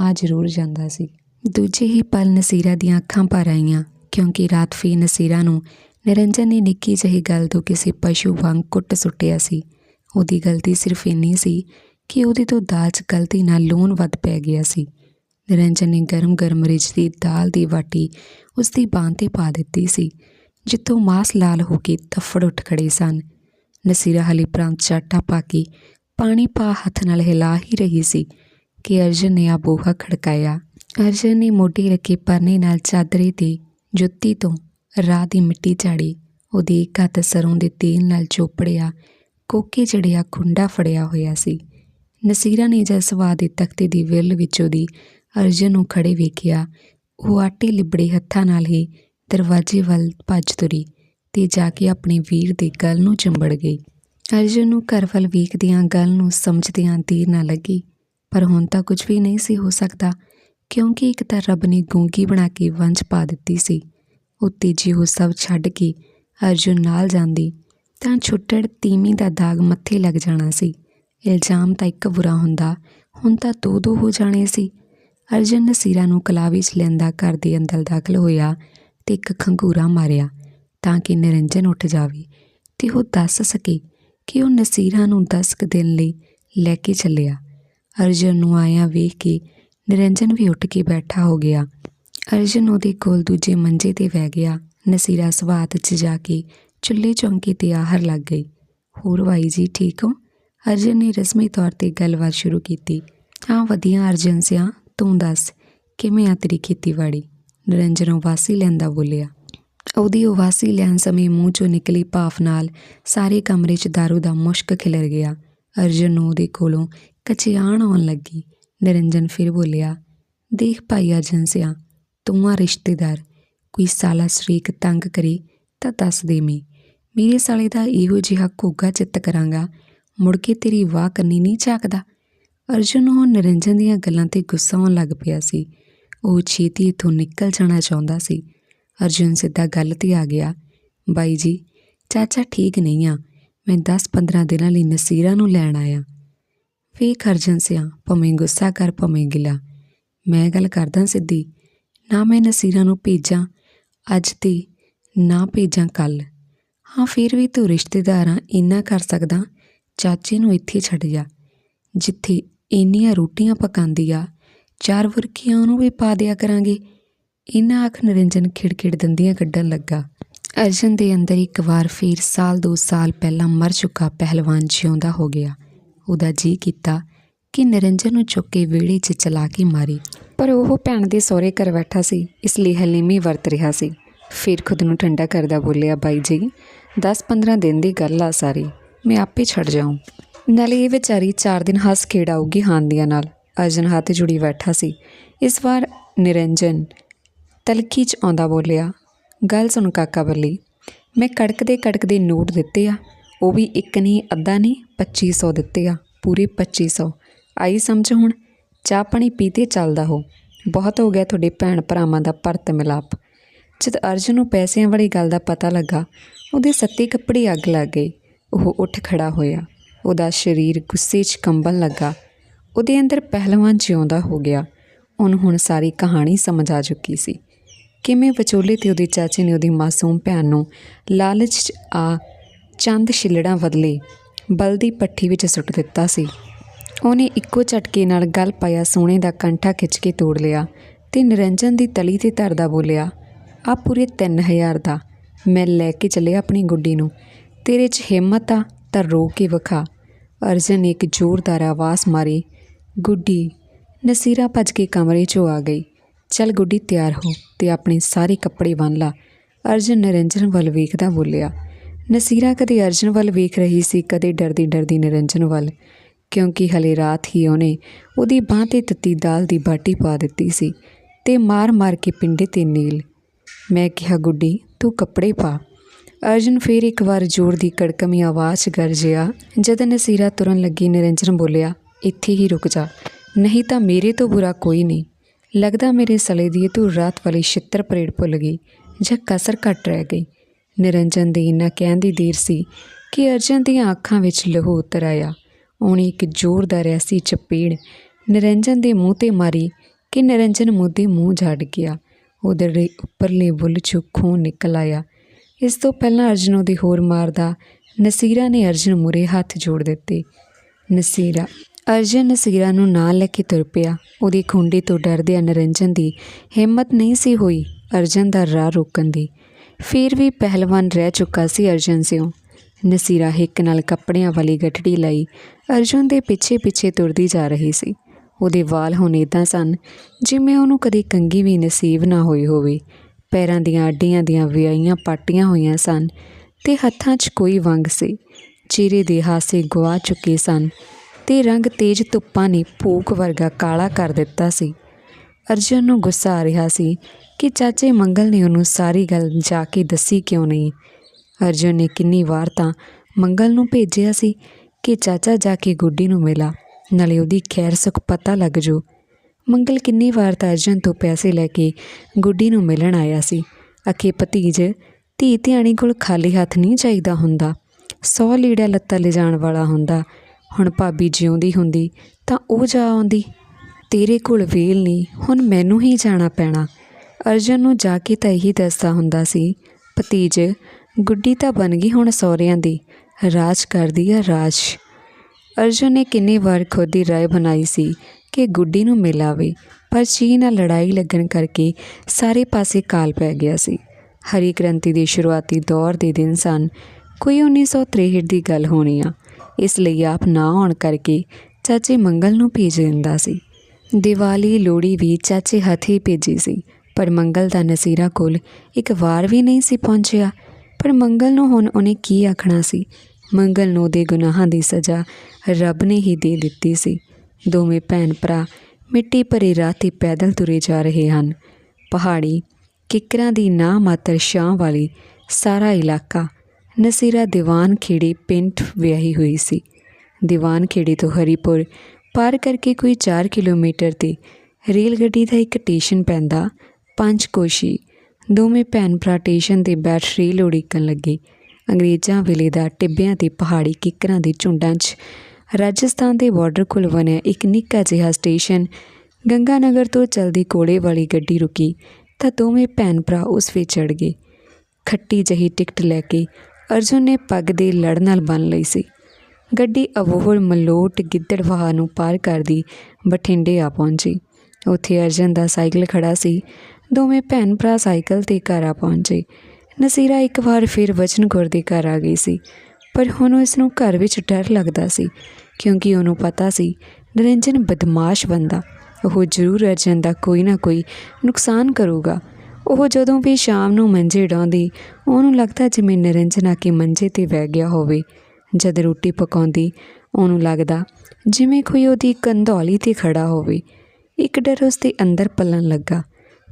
ਆ ਜ਼ਰੂਰ ਜਾਂਦਾ ਸੀ। ਦੂਜੇ ਹੀ ਪਲ ਨਸੀਰਾ ਦੀਆਂ ਅੱਖਾਂ ਭਰ ਆਈਆਂ, ਕਿਉਂਕਿ ਰਾਤ ਫੀ ਨਸੀਰਾ ਨੂੰ ਨਿਰੰਜਨ ਨੇ ਨਿੱਕੀ ਜਿਹੀ ਗੱਲ ਤੋਂ ਕਿਸੇ ਪਸ਼ੂ ਵਾਂਗ ਕੁੱਟ ਸੁੱਟਿਆ ਸੀ। ਉਹਦੀ ਗਲਤੀ ਸਿਰਫ ਇੰਨੀ ਸੀ ਕਿ ਉਹਦੇ ਤੋਂ ਦਾਜ ਗਲਤੀ ਨਾਲ ਲੂਣ ਵੱਧ ਪੈ ਗਿਆ ਸੀ। ਨਿਰੰਜਨ ਨੇ ਗਰਮ-ਗਰਮ ਰਿਝਦੀ ਦਾਲ ਦੀ ਵਾਟੀ ਉਸ ਦੀ ਬਾਂਹ ਤੇ ਪਾ ਦਿੱਤੀ ਸੀ, ਜਿੱਥੋਂ ਮਾਸ ਲਾਲ ਹੋ ਕੇ ਤਫੜ ਉੱਠ ਖੜੇ ਸਨ। ਨਸੀਰਾ ਹਲੀ ਪ੍ਰਾਂਤ ਚਾਟਾ ਪਾ ਕੇ ਪਾਣੀ ਪਾ ਹੱਥ ਨਾਲ ਹਿਲਾ ਹੀ ਰਹੀ ਸੀ ਕਿ ਅਰਜਨ ਨੇ ਆ ਬੋਹਾ ਖੜਕਾਇਆ। ਅਰਜਨ ਨੇ ਮੋਢੇ ਰੱਖੇ ਪਰਨੇ ਨਾਲ ਚਾਦਰੇ ਤੇ ਜੁੱਤੀ ਤੋਂ ਰਾਹ ਦੀ ਮਿੱਟੀ ਝਾੜੀ, ਉਹਦੇ ਇੱਕ ਹੱਥ ਸਰੋਂ ਦੇ ਤੇਲ ਨਾਲ ਚੋਪੜਿਆ, ਕੋਕੇ ਜੜਿਆ ਖੁੰਡਾ ਫੜਿਆ ਹੋਇਆ ਸੀ। ਨਸੀਰਾ ਨੇ ਜਦ ਸਵਾਦ ਦੇ ਤਖਤੇ ਦੀ ਵਿਰਲ ਵਿੱਚ ਉਹਦੀ ਅਰਜਨ ਨੂੰ ਖੜੇ ਵੇਖਿਆ। ਉਹ ਆਟੇ ਲਿਬੜੇ ਹੱਥਾਂ ਨਾਲ ਹੀ ਦਰਵਾਜ਼ੇ ਵੱਲ ਭੱਜ ਤੁਰੀ ਤੇ ਜਾ ਕੇ ਆਪਣੇ ਵੀਰ ਦੇ ਗਲ ਨੂੰ ਚੰਬੜ ਗਈ। ਅਰਜਨ ਨੂੰ ਘਰ ਵੱਲ ਵੇਖਦਿਆਂ ਗੱਲ ਨੂੰ ਸਮਝਦਿਆਂ ਦੇਰ ਨਾ ਲੱਗੀ, ਪਰ ਹੁਣ ਤਾਂ ਕੁਝ ਵੀ ਨਹੀਂ ਸੀ ਹੋ ਸਕਦਾ, ਕਿਉਂਕਿ ਇੱਕ ਤਾਂ ਰੱਬ ਨੇ ਗੂੰਗੀ ਬਣਾ ਕੇ ਵੰਜ ਪਾ ਦਿੱਤੀ ਸੀ। ਉੱਤੇ ਜੀ ਉਹ ਸਭ ਛੱਡ ਕੇ ਅਰਜੁਨ ਨਾਲ ਜਾਂਦੀ, ਤਾਂ ਛੁੱਟੜ ਤੀਮੀ ਦਾ ਦਾਗ ਮੱਥੇ ਲੱਗ ਜਾਣਾ ਸੀ। ਇਲਜ਼ਾਮ ਤਾਂ ਇੱਕ ਬੁਰਾ ਹੁੰਦਾ, ਹੁਣ ਤਾਂ ਦੋ ਦੋ ਹੋ ਜਾਣੇ ਸੀ। ਅਰਜਨ ਨਸੀਰਾ ਨੂੰ ਕਲਾ ਵਿੱਚ ਲੈਂਦਾ ਘਰ ਦੇ ਅੰਦਰ ਦਾਖਲ ਹੋਇਆ ਤੇ ਇੱਕ ਖੰਗੂਰਾ ਮਾਰਿਆ ਤਾਂ ਕਿ ਨਿਰੰਜਨ ਉੱਠ ਜਾਵੇ ਤੇ ਉਹ ਦੱਸ ਸਕੇ ਕਿ ਉਹ ਨਸੀਰਾ ਨੂੰ 10 ਕੁ ਦਿਨ ਲਈ ਲੈ ਕੇ ਚੱਲਿਆ। ਅਰਜਨ ਨੂੰ ਆਇਆ ਵੇਖ ਕੇ ਨਿਰੰਜਨ ਵੀ ਉੱਠ ਕੇ ਬੈਠਾ ਹੋ ਗਿਆ। ਅਰਜਨ ਉਹਦੇ ਕੋਲ ਦੂਜੇ ਮੰਜੇ ਤੇ ਬਹਿ ਗਿਆ। ਨਸੀਰਾ ਸਵਾਤ 'ਚ ਜਾ ਕੇ ਚੁੱਲ੍ਹੇ ਚੌਂਕੇ ਤੇ ਆਹਰ ਲੱਗ ਗਈ। ਹੋਰ ਭਾਈ ਜੀ, ਠੀਕ ਹੋ? ਅਰਜਨ ਨੇ ਰਸਮੀ ਤੌਰ ਤੇ ਗੱਲਬਾਤ ਸ਼ੁਰੂ ਕੀਤੀ। ਹਾਂ, ਵਧੀਆ, ਅਰਜਨ ਸਿਆ। ਤੂੰ ਦੱਸ, ਕਿਵੇਂ ਆ ਤੇਰੀ ਖੇਤੀਬਾੜੀ? ਨਿਰੰਜਨ ਵਾਸੀ ਲੈਂਦਾ ਬੋਲਿਆ। ਉਹਦੀ ਉਵਾਸੀ ਲੈਣ ਸਮੇਂ ਮੂੰਹ ਚੋਂ ਨਿਕਲੀ ਭਾਫ ਨਾਲ ਸਾਰੇ ਕਮਰੇ 'ਚ ਦਾਰੂ ਦਾ ਮੁਸ਼ਕ ਖਿਲਰ ਗਿਆ। ਅਰਜਨ ਨੂੰ ਉਹਦੇ ਕੋਲੋਂ ਕਚਿਆਣ ਆਉਣ ਲੱਗੀ। ਨਿਰੰਜਨ ਫਿਰ ਬੋਲਿਆ, ਦੇਖ ਭਾਈ ਅਰਜਨ ਸਿਆ, ਤੂੰ ਆ ਰਿਸ਼ਤੇਦਾਰ। ਕੋਈ ਸਾਲਾ ਸ਼ਰੀਕ ਤੰਗ ਕਰੇ ਤਾਂ ਦੱਸ ਦੇ ਮੈਂ। ਮੇਰੇ ਸਾਲੇ ਦਾ ਇਹੋ ਜਿਹਾ ਕੋਗਾ ਚਿੱਤ ਕਰਾਂਗਾ। ਮੁੜ ਕੇ ਤੇਰੀ ਵਾਹ ਕੰਨੀ ਨਹੀਂ ਝਾਕਦਾ। ਅਰਜੁਨ ਨੂੰ ਨਿਰੰਜਨ ਦੀਆਂ ਗੱਲਾਂ ਤੇ ਗੁੱਸਾ ਆਉਣ ਲੱਗ ਪਿਆ ਸੀ। ਉਹ ਛੇਤੀ ਇੱਥੋਂ ਨਿਕਲ ਜਾਣਾ ਚਾਹੁੰਦਾ ਸੀ। ਅਰਜੁਨ ਸਿੱਧਾ ਗੱਲ ਤੇ ਆ ਗਿਆ, ਬਾਈ ਜੀ, ਚਾਚਾ ਠੀਕ ਨਹੀਂ ਆ। ਮੈਂ 10-15 ਦਿਨਾਂ ਲਈ ਨਸੀਰਾ ਨੂੰ ਲੈਣ ਆਇਆ। ਵੇਖ ਅਰਜਨ ਸਿਆ, ਭਵੇਂ ਗੁੱਸਾ ਕਰ, ਭਵੇਂ ਗਿਲਾ। ਮੈਂ ਗੱਲ ਕਰਦਾ ਸਿੱਧੀ, ਨਾ ਮੈਂ ਨਸੀਰਾ ਨੂੰ ਭੇਜਾਂ, ਅੱਜ ਤੇ ਨਾ ਭੇਜਾਂ ਕੱਲ ਹਾਂ, ਫਿਰ ਵੀ ਤੂੰ ਰਿਸ਼ਤੇਦਾਰਾਂ ਇੰਨਾ ਕਰ ਸਕਦਾ, ਚਾਚੇ ਨੂੰ ਇੱਥੇ ਛੱਡ ਜਾ, ਜਿੱਥੇ ਇੰਨੀਆਂ ਰੋਟੀਆਂ ਪਕਾਉਂਦੀ ਆ, ਚਾਰ ਵਰਕੀਆਂ ਉਹਨੂੰ ਵੀ ਪਾ ਦਿਆ ਕਰਾਂਗੇ। ਇਨਾ ਅੱਖ ਨਿਰੰਜਨ ਖਿੜਖਿੜ ਦੰਦੀਆਂ ਕੱਢਣ ਲੱਗਾ। ਅਰਜਨ ਦੇ ਅੰਦਰ ਇੱਕ ਵਾਰ ਫੇਰ ਸਾਲ ਦੋ ਸਾਲ ਪਹਿਲਾਂ ਮਰ ਚੁੱਕਾ ਪਹਿਲਵਾਨ ਜਿਉਂਦਾ ਹੋ ਗਿਆ। ਉਹਦਾ ਜੀ ਕੀਤਾ ਕਿ ਨਿਰੰਜਨ ਨੂੰ ਚੁੱਕ ਕੇ ਵਿਹੜੇ 'ਚ ਚਲਾ ਕੇ ਮਾਰੀ। ਪਰ ਉਹ ਭੈਣ ਦੇ ਸਹੁਰੇ ਘਰ ਬੈਠਾ ਸੀ, ਇਸ ਲਈ ਹਲੀਮੀ ਵਰਤ ਰਿਹਾ ਸੀ। ਫਿਰ ਖੁਦ ਨੂੰ ਠੰਡਾ ਕਰਦਾ ਬੋਲਿਆ, ਬਾਈ ਜੀ 10-15 ਦਿਨ ਦੀ ਗੱਲ ਆ ਸਾਰੀ, ਮੈਂ ਆਪੇ ਛੱਡ ਜਾਉਂ ਨਾਲੇ ਇਹ ਵਿਚਾਰੀ 4 ਦਿਨ ਹੱਸ ਖੇਡ ਆਊਗੀ ਹਾਂਦੀਆਂ ਨਾਲ। ਅਰਜਨ ਹੱਥ ਜੁੜੀ ਬੈਠਾ ਸੀ। ਇਸ ਵਾਰ ਨਿਰੰਜਨ ਤਲਖੀ 'ਚ ਆਉਂਦਾ ਬੋਲਿਆ, ਗੱਲ ਸੁਣ ਕਾਕਾ ਬੱਲੀ, ਮੈਂ ਕੜਕਦੇ ਕੜਕਦੇ ਨੋਟ ਦਿੱਤੇ ਆ। ਉਹ ਵੀ ਇੱਕ ਨਹੀਂ, ਅੱਧਾ ਨਹੀਂ 2500 ਦਿੱਤੇ ਆ, ਪੂਰੇ 2500 ਆਈ ਸਮਝ ਹੁਣ, ਚਾਹ ਪਾਣੀ ਪੀਤੇ ਚੱਲਦਾ ਹੋ। ਬਹੁਤ ਹੋ ਗਿਆ ਤੁਹਾਡੇ ਭੈਣ ਭਰਾਵਾਂ ਦਾ ਪਰਤ ਮਿਲਾਪ। ਜਦ ਅਰਜਨ ਨੂੰ ਪੈਸਿਆਂ ਵਾਲੀ ਗੱਲ ਦਾ ਪਤਾ ਲੱਗਾ, ਉਹਦੇ ਸੱਤੇ ਕੱਪੜੇ ਅੱਗ ਲੱਗ ਗਏ। ਉਹ ਉੱਠ ਖੜਾ ਹੋਇਆ। ਉਹਦਾ ਸਰੀਰ ਗੁੱਸੇ 'ਚ ਕੰਬਣ ਲੱਗਾ। ਉਹਦੇ ਅੰਦਰ ਪਹਿਲਵਾਨ ਜਿਉਂਦਾ ਹੋ ਗਿਆ। ਉਹਨੂੰ ਹੁਣ ਸਾਰੀ ਕਹਾਣੀ ਸਮਝ ਆ ਚੁੱਕੀ ਸੀ। ਕਿਵੇਂ ਵਿਚੋਲੇ ਤੇ ਉਹਦੇ ਚਾਚੇ ਨੇ ਉਹਦੀ ਮਾਸੂਮ ਭੈਣ ਨੂੰ ਲਾਲਚ 'ਚ ਆ ਚੰਦ ਛਿਲੜਾਂ ਬਦਲੇ ਬਲਦੀ ਪੱਠੀ ਵਿੱਚ ਸੁੱਟ ਦਿੱਤਾ ਸੀ। ਉਹਨੇ ਇੱਕੋ ਝਟਕੇ ਨਾਲ ਗਲ ਪਾਇਆ, ਸੋਨੇ ਦਾ ਕੰਠਾ ਖਿੱਚ ਕੇ ਤੋੜ ਲਿਆ ਤੇ ਨਿਰੰਜਨ ਦੀ ਤਲੀ ਤੇ ਧਰਦਾ ਬੋਲਿਆ ਆ ਪੂਰੇ 3000 ਦਾ। ਮੈਂ ਲੈ ਕੇ ਚੱਲਿਆ ਆਪਣੀ ਗੁੱਡੀ ਨੂੰ। ਤੇਰੇ 'ਚ ਹਿੰਮਤ ਆ ਤਾਂ ਰੋ ਕੇ ਵਿਖਾ। ਅਰਜਨ ਇੱਕ ਜ਼ੋਰਦਾਰ ਆਵਾਜ਼ ਮਾਰੀ, ਗੁੱਡੀ, ਨਸੀਰਾ ਭੱਜ ਕੇ ਕਮਰੇ 'ਚੋਂ ਆ ਗਈ। ਚੱਲ ਗੁੱਡੀ, ਤਿਆਰ ਹੋ ਤੇ ਆਪਣੇ ਸਾਰੇ ਕੱਪੜੇ ਬੰਨ ਲਾ। ਅਰਜਨ ਨਿਰੰਜਨ ਵੱਲ ਵੇਖਦਾ ਬੋਲਿਆ, ਨਸੀਰਾ ਕਦੇ ਅਰਜਨ ਵੱਲ ਵੇਖ ਰਹੀ ਸੀ, ਕਦੇ ਡਰਦੀ ਡਰਦੀ ਨਿਰੰਜਨ ਵੱਲ, ਕਿਉਂਕਿ ਹਲੇ ਰਾਤ ਹੀ ਉਹਨੇ ਉਹਦੀ ਬਾਂਹ ਤੇ ਤੱਤੀ ਦਾਲ ਦੀ ਬਾਟੀ ਪਾ ਦਿੱਤੀ ਸੀ ਤੇ ਮਾਰ-ਮਾਰ ਕੇ ਪਿੰਡੇ ਤੇ ਨੀਲ। ਮੈਂ ਕਿਹਾ, ਗੁੱਡੀ, ਤੂੰ ਕੱਪੜੇ ਪਾ। ਅਰਜਨ ਫੇਰ ਇੱਕ ਵਾਰ ਜ਼ੋਰ ਦੀ ਕੜਕਮੀ ਆਵਾਜ਼ 'ਚ ਗਰਜਿਆ ਜਦ ਨਸੀਰਾ ਤੁਰਨ ਲੱਗੀ ਨਿਰੰਜਨ ਬੋਲਿਆ, ਇੱਥੇ ਹੀ ਰੁਕ ਜਾ, ਨਹੀਂ ਤਾਂ ਮੇਰੇ ਤੋਂ ਬੁਰਾ ਕੋਈ ਨਹੀਂ। ਲੱਗਦਾ ਮੇਰੇ ਸਲੇ ਦੀ ਤੂੰ ਰਾਤ ਵਾਲੀ ਛਿੱਤਰ ਪਰੇਡ ਭੁੱਲ ਗਈ, ਜਾਂ ਕਸਰ ਘਟ ਰਹਿ ਗਈ। ਨਿਰੰਜਨ ਦੀ ਇੰਨਾ ਕਹਿਣ ਦੀ ਦੇਰ ਸੀ ਕਿ ਅਰਜਨ ਦੀਆਂ ਅੱਖਾਂ ਵਿੱਚ ਲਹੂ ਉਤਰ ਆਇਆ। ਉਹਨੇ ਇੱਕ ਜ਼ੋਰਦਾਰ ਐਸੀ ਚਪੇੜ ਨਿਰੰਜਨ ਦੇ ਮੂੰਹ ਤੇ ਮਾਰੀ ਕਿ ਨਿਰੰਜਨ ਮੋਦੀ ਮੂੰਹ ਝੜ ਗਿਆ। ਉਹਦੇ ਰੇ- ਉੱਪਰਲੇ ਬੁੱਲ ਚੋਂ ਖੂਨ ਨਿਕਲ ਆਇਆ। ਇਸ ਤੋਂ ਪਹਿਲਾਂ ਅਰਜਨ ਉਹਦੀ ਹੋਰ ਮਾਰਦਾ ਨਸੀਰਾ ਨੇ ਅਰਜਨ ਮੁਰੇ ਹੱਥ ਜੋੜ ਦਿੱਤੇ। ਨਸੀਰਾ, ਅਰਜਨ ਨਸੀਰਾ ਨੂੰ ਨਾਲ ਲੈ ਕੇ ਤੁਰ ਪਿਆ। ਉਹਦੀ ਖੁੰਡੀ ਤੋਂ ਡਰਦਿਆਂ ਨਿਰੰਜਨ ਦੀ ਹਿੰਮਤ ਨਹੀਂ ਸੀ ਹੋਈ ਅਰਜਨ ਦਾ ਰਾਹ ਰੋਕਣ ਦੀ। ਫਿਰ ਵੀ ਪਹਿਲਵਾਨ ਰਹਿ ਚੁੱਕਾ ਸੀ ਅਰਜਨ ਸਿਓ ਨਸੀਰਾ ਹਿੱਕ ਨਾਲ ਕੱਪੜਿਆਂ ਵਾਲੀ ਗੱਠੜੀ ਲਈ ਅਰਜਨ ਦੇ ਪਿੱਛੇ ਪਿੱਛੇ ਤੁਰਦੀ ਜਾ ਰਹੀ ਸੀ। ਉਹਦੇ ਵਾਲ ਹੁਣ ਏਦਾਂ ਸਨ ਜਿਵੇਂ ਉਹਨੂੰ ਕਦੇ ਕੰਗੀ ਵੀ ਨਸੀਬ ਨਾ ਹੋਈ ਹੋਵੇ। ਪੈਰਾਂ ਦੀਆਂ ਅੱਡੀਆਂ ਦੀਆਂ ਵਿਆਹੀਆਂ ਪਾਟੀਆਂ ਹੋਈਆਂ ਸਨ ਤੇ ਹੱਥਾਂ 'ਚ ਕੋਈ ਵੰਗ ਸੀ। ਚਿਹਰੇ ਦੇ ਹਾਸੇ ਗਵਾ ਚੁੱਕੇ ਸਨ ਤੇ ਰੰਗ ਤੇਜ਼ ਧੁੱਪਾਂ ਨੇ ਭੂਕ ਵਰਗਾ ਕਾਲਾ ਕਰ ਦਿੱਤਾ ਸੀ। ਅਰਜਨ ਨੂੰ ਗੁੱਸਾ ਆ ਰਿਹਾ ਸੀ ਕਿ ਚਾਚੇ ਮੰਗਲ ਨੇ ਉਹਨੂੰ ਸਾਰੀ ਗੱਲ ਜਾ ਕੇ ਦੱਸੀ ਕਿਉਂ ਨਹੀਂ। ਅਰਜਨ ਨੇ ਕਿੰਨੀ ਵਾਰ ਤਾਂ ਮੰਗਲ ਨੂੰ ਭੇਜਿਆ ਸੀ ਕਿ ਚਾਚਾ ਜਾ ਕੇ ਗੁੱਡੀ ਨੂੰ ਮਿਲਾ, ਨਾਲੇ ਉਹਦੀ ਖੈਰ ਸੁਖ ਪਤਾ ਲੱਗ ਜੋ। ਮੰਗਲ ਕਿੰਨੀ ਵਾਰ ਤਾਂ ਅਰਜਨ ਤੋਂ ਪੈਸੇ ਲੈ ਕੇ ਗੁੱਡੀ ਨੂੰ ਮਿਲਣ ਆਇਆ ਸੀ। ਅਖੇ ਭਤੀਜ, ਧੀ ਧਿਆਣੀ ਕੋਲ ਖਾਲੀ ਹੱਥ ਨਹੀਂ ਚਾਹੀਦਾ ਹੁੰਦਾ। ਸੌ ਲੀੜਾ ਲੱਤਾ ਲਿਜਾਣ ਵਾਲਾ ਹੁੰਦਾ। ਹੁਣ ਭਾਬੀ ਜਿਉਂਦੀ ਹੁੰਦੀ ਤਾਂ ਉਹ ਜਾ ਆਉਂਦੀ। ਤੇਰੇ ਕੋਲ ਵੇਲ ਨਹੀਂ, ਹੁਣ ਮੈਨੂੰ ਹੀ ਜਾਣਾ ਪੈਣਾ। ਅਰਜਨ ਨੂੰ ਜਾ ਕੇ ਤਾਂ ਇਹੀ ਦੱਸਦਾ ਹੁੰਦਾ ਸੀ, ਭਤੀਜ, ਗੁੱਡੀ ਤਾਂ ਬਣ ਗਈ ਹੁਣ ਸਹੁਰਿਆਂ ਦੀ। ਰਾਜ ਕਰਦੀ ਆ ਰਾਜ। ਅਰਜੁਨ ਨੇ ਕਿੰਨੀ ਵਾਰ ਖੁਦ ਦੀ ਰਾਏ ਬਣਾਈ ਸੀ ਕਿ ਗੁੱਡੀ ਨੂੰ ਮਿਲਾਵੇ ਪਰ ਚੀ ਨਾਲ ਲੜਾਈ ਲੱਗਣ ਕਰਕੇ ਸਾਰੇ ਪਾਸੇ ਕਾਲ ਪੈ ਗਿਆ ਸੀ। ਹਰੀ ਕ੍ਰਾਂਤੀ ਦੇ ਸ਼ੁਰੂਆਤੀ ਦੌਰ ਦੇ ਦਿਨ ਸਨ। ਕੋਈ 1963 ਦੀ ਗੱਲ ਹੋਣੀ ਆ। ਇਸ ਲਈ ਆਪ ਨਾ ਆਉਣ ਕਰਕੇ ਚਾਚੇ ਮੰਗਲ ਨੂੰ ਭੇਜ ਦਿੰਦਾ ਸੀ। ਦੀਵਾਲੀ ਲੋੜੀ ਵੀ ਚਾਚੇ ਹੱਥੀ ਭੇਜੀ ਸੀ, ਪਰ ਮੰਗਲ ਦਾ ਨਸੀਰਾ ਕੋਲ ਇੱਕ ਵਾਰ ਵੀ ਨਹੀਂ ਸੀ ਪਹੁੰਚਿਆ। ਪਰ ਮੰਗਲ ਨੂੰ ਹੁਣ ਉਹਨੇ ਕੀ ਆਖਣਾ ਸੀ? ਮੰਗਲ ਨੂੰ ਦੇ ਗੁਨਾਹਾਂ ਦੀ ਸਜ਼ਾ ਰੱਬ ਨੇ ਹੀ ਦੇ ਦਿੱਤੀ ਸੀ। ਦੋਵੇਂ ਭੈਣ ਭਰਾ ਮਿੱਟੀ ਭਰੇ ਰਾਹ ਤੇ ਪੈਦਲ ਤੁਰੇ ਜਾ ਰਹੇ ਹਨ। ਪਹਾੜੀ ਕਿਕਰਾਂ ਦੀ ਨਾ ਮਾਤਰ ਛਾਂ ਵਾਲੀ ਸਾਰਾ ਇਲਾਕਾ ਨਸੀਰਾ ਦੀਵਾਨ ਖੇੜੀ ਪਿੰਡ ਵਿਆਹੀ ਹੋਈ ਸੀ। ਦੀਵਾਨ ਖੇੜੀ ਤੋਂ ਹਰੀਪੁਰ ਪਾਰ ਕਰਕੇ ਕੋਈ 4 ਕਿਲੋਮੀਟਰ ਤੇ ਰੇਲ ਗੱਡੀ ਦਾ ਇੱਕ ਸਟੇਸ਼ਨ ਪੈਂਦਾ ਪੰਜ ਕੋਸ਼ੀ ਦੋਵੇਂ ਭੈਣ ਭਰਾ ਸਟੇਸ਼ਨ ਤੇ ਬੈਠ ਰੇਲ ਉਡੀਕਣ ਲੱਗੇ। ਅੰਗਰੇਜ਼ਾਂ ਵੇਲੇ ਦਾ ਟਿੱਬਿਆਂ ਤੇ ਪਹਾੜੀ ਕਿੱਕਰਾਂ ਦੇ ਝੁੰਡਾਂ 'ਚ ਰਾਜਸਥਾਨ ਦੇ ਬਾਰਡਰ ਕੋਲ ਬਣਿਆ ਇੱਕ ਨਿੱਕਾ ਜਿਹਾ ਸਟੇਸ਼ਨ। ਗੰਗਾਨਗਰ ਤੋਂ ਚਲਦੀ ਕੋਲੇ ਵਾਲੀ ਗੱਡੀ ਰੁਕੀ ਤਾਂ ਦੋਵੇਂ ਭੈਣ ਭਰਾ ਉਸ ਵਿੱਚ ਚੜ ਗਏ। ਖੱਟੀ ਜਹੀ ਟਿਕਟ ਲੈ ਕੇ ਅਰਜੁਨ ਨੇ ਪੱਗ ਦੇ ਲੜ ਨਾਲ ਬੰਨ ਲਈ ਸੀ। ਗੱਡੀ ਅਬੋਹਰ ਮਲੋਟ ਗਿੱਦੜਵਾਹ ਨੂੰ ਪਾਰ ਕਰਦੀ ਬਠਿੰਡੇ ਆ ਪਹੁੰਚੀ। ਉੱਥੇ ਅਰਜਨ ਦਾ ਸਾਈਕਲ ਖੜਾ ਸੀ। ਦੋਵੇਂ ਭੈਣ ਭਰਾ ਸਾਈਕਲ ਤੇ ਘਰ ਆ ਪਹੁੰਚੇ। ਨਸੀਰਾ ਇੱਕ ਵਾਰ ਫਿਰ ਵਚਨ ਗੁਰ ਦੇ ਘਰ ਆ ਗਈ ਸੀ, ਪਰ ਹੁਣ ਇਸ ਨੂੰ ਘਰ ਵਿੱਚ ਡਰ ਲੱਗਦਾ ਸੀ, ਕਿਉਂਕਿ ਉਹਨੂੰ ਪਤਾ ਸੀ, ਨਿਰੰਜਨ ਬਦਮਾਸ਼ ਬੰਦਾ, ਉਹ ਜ਼ਰੂਰ ਅਰਜਨ ਦਾ ਕੋਈ ਨਾ ਕੋਈ ਨੁਕਸਾਨ ਕਰੂਗਾ। ਉਹ ਜਦੋਂ ਵੀ ਸ਼ਾਮ ਨੂੰ ਮੰਜੇ ਡਾਉਂਦੀ, ਉਹਨੂੰ ਲੱਗਦਾ ਜਿਵੇਂ ਨਿਰੰਜਨ ਆ ਕੇ ਮੰਜੇ ਤੇ ਬਹਿ ਗਿਆ ਹੋਵੇ। ਜਦ ਰੋਟੀ ਪਕਾਉਂਦੀ, ਉਹਨੂੰ ਲੱਗਦਾ ਜਿਵੇਂ ਕੋਈ ਉਹਦੀ ਕੰਧੌਲੀ ਤੇ ਖੜਾ ਹੋਵੇ। ਇੱਕ ਡਰ ਉਸ ਦੇ ਅੰਦਰ ਪਲਣ ਲੱਗਾ,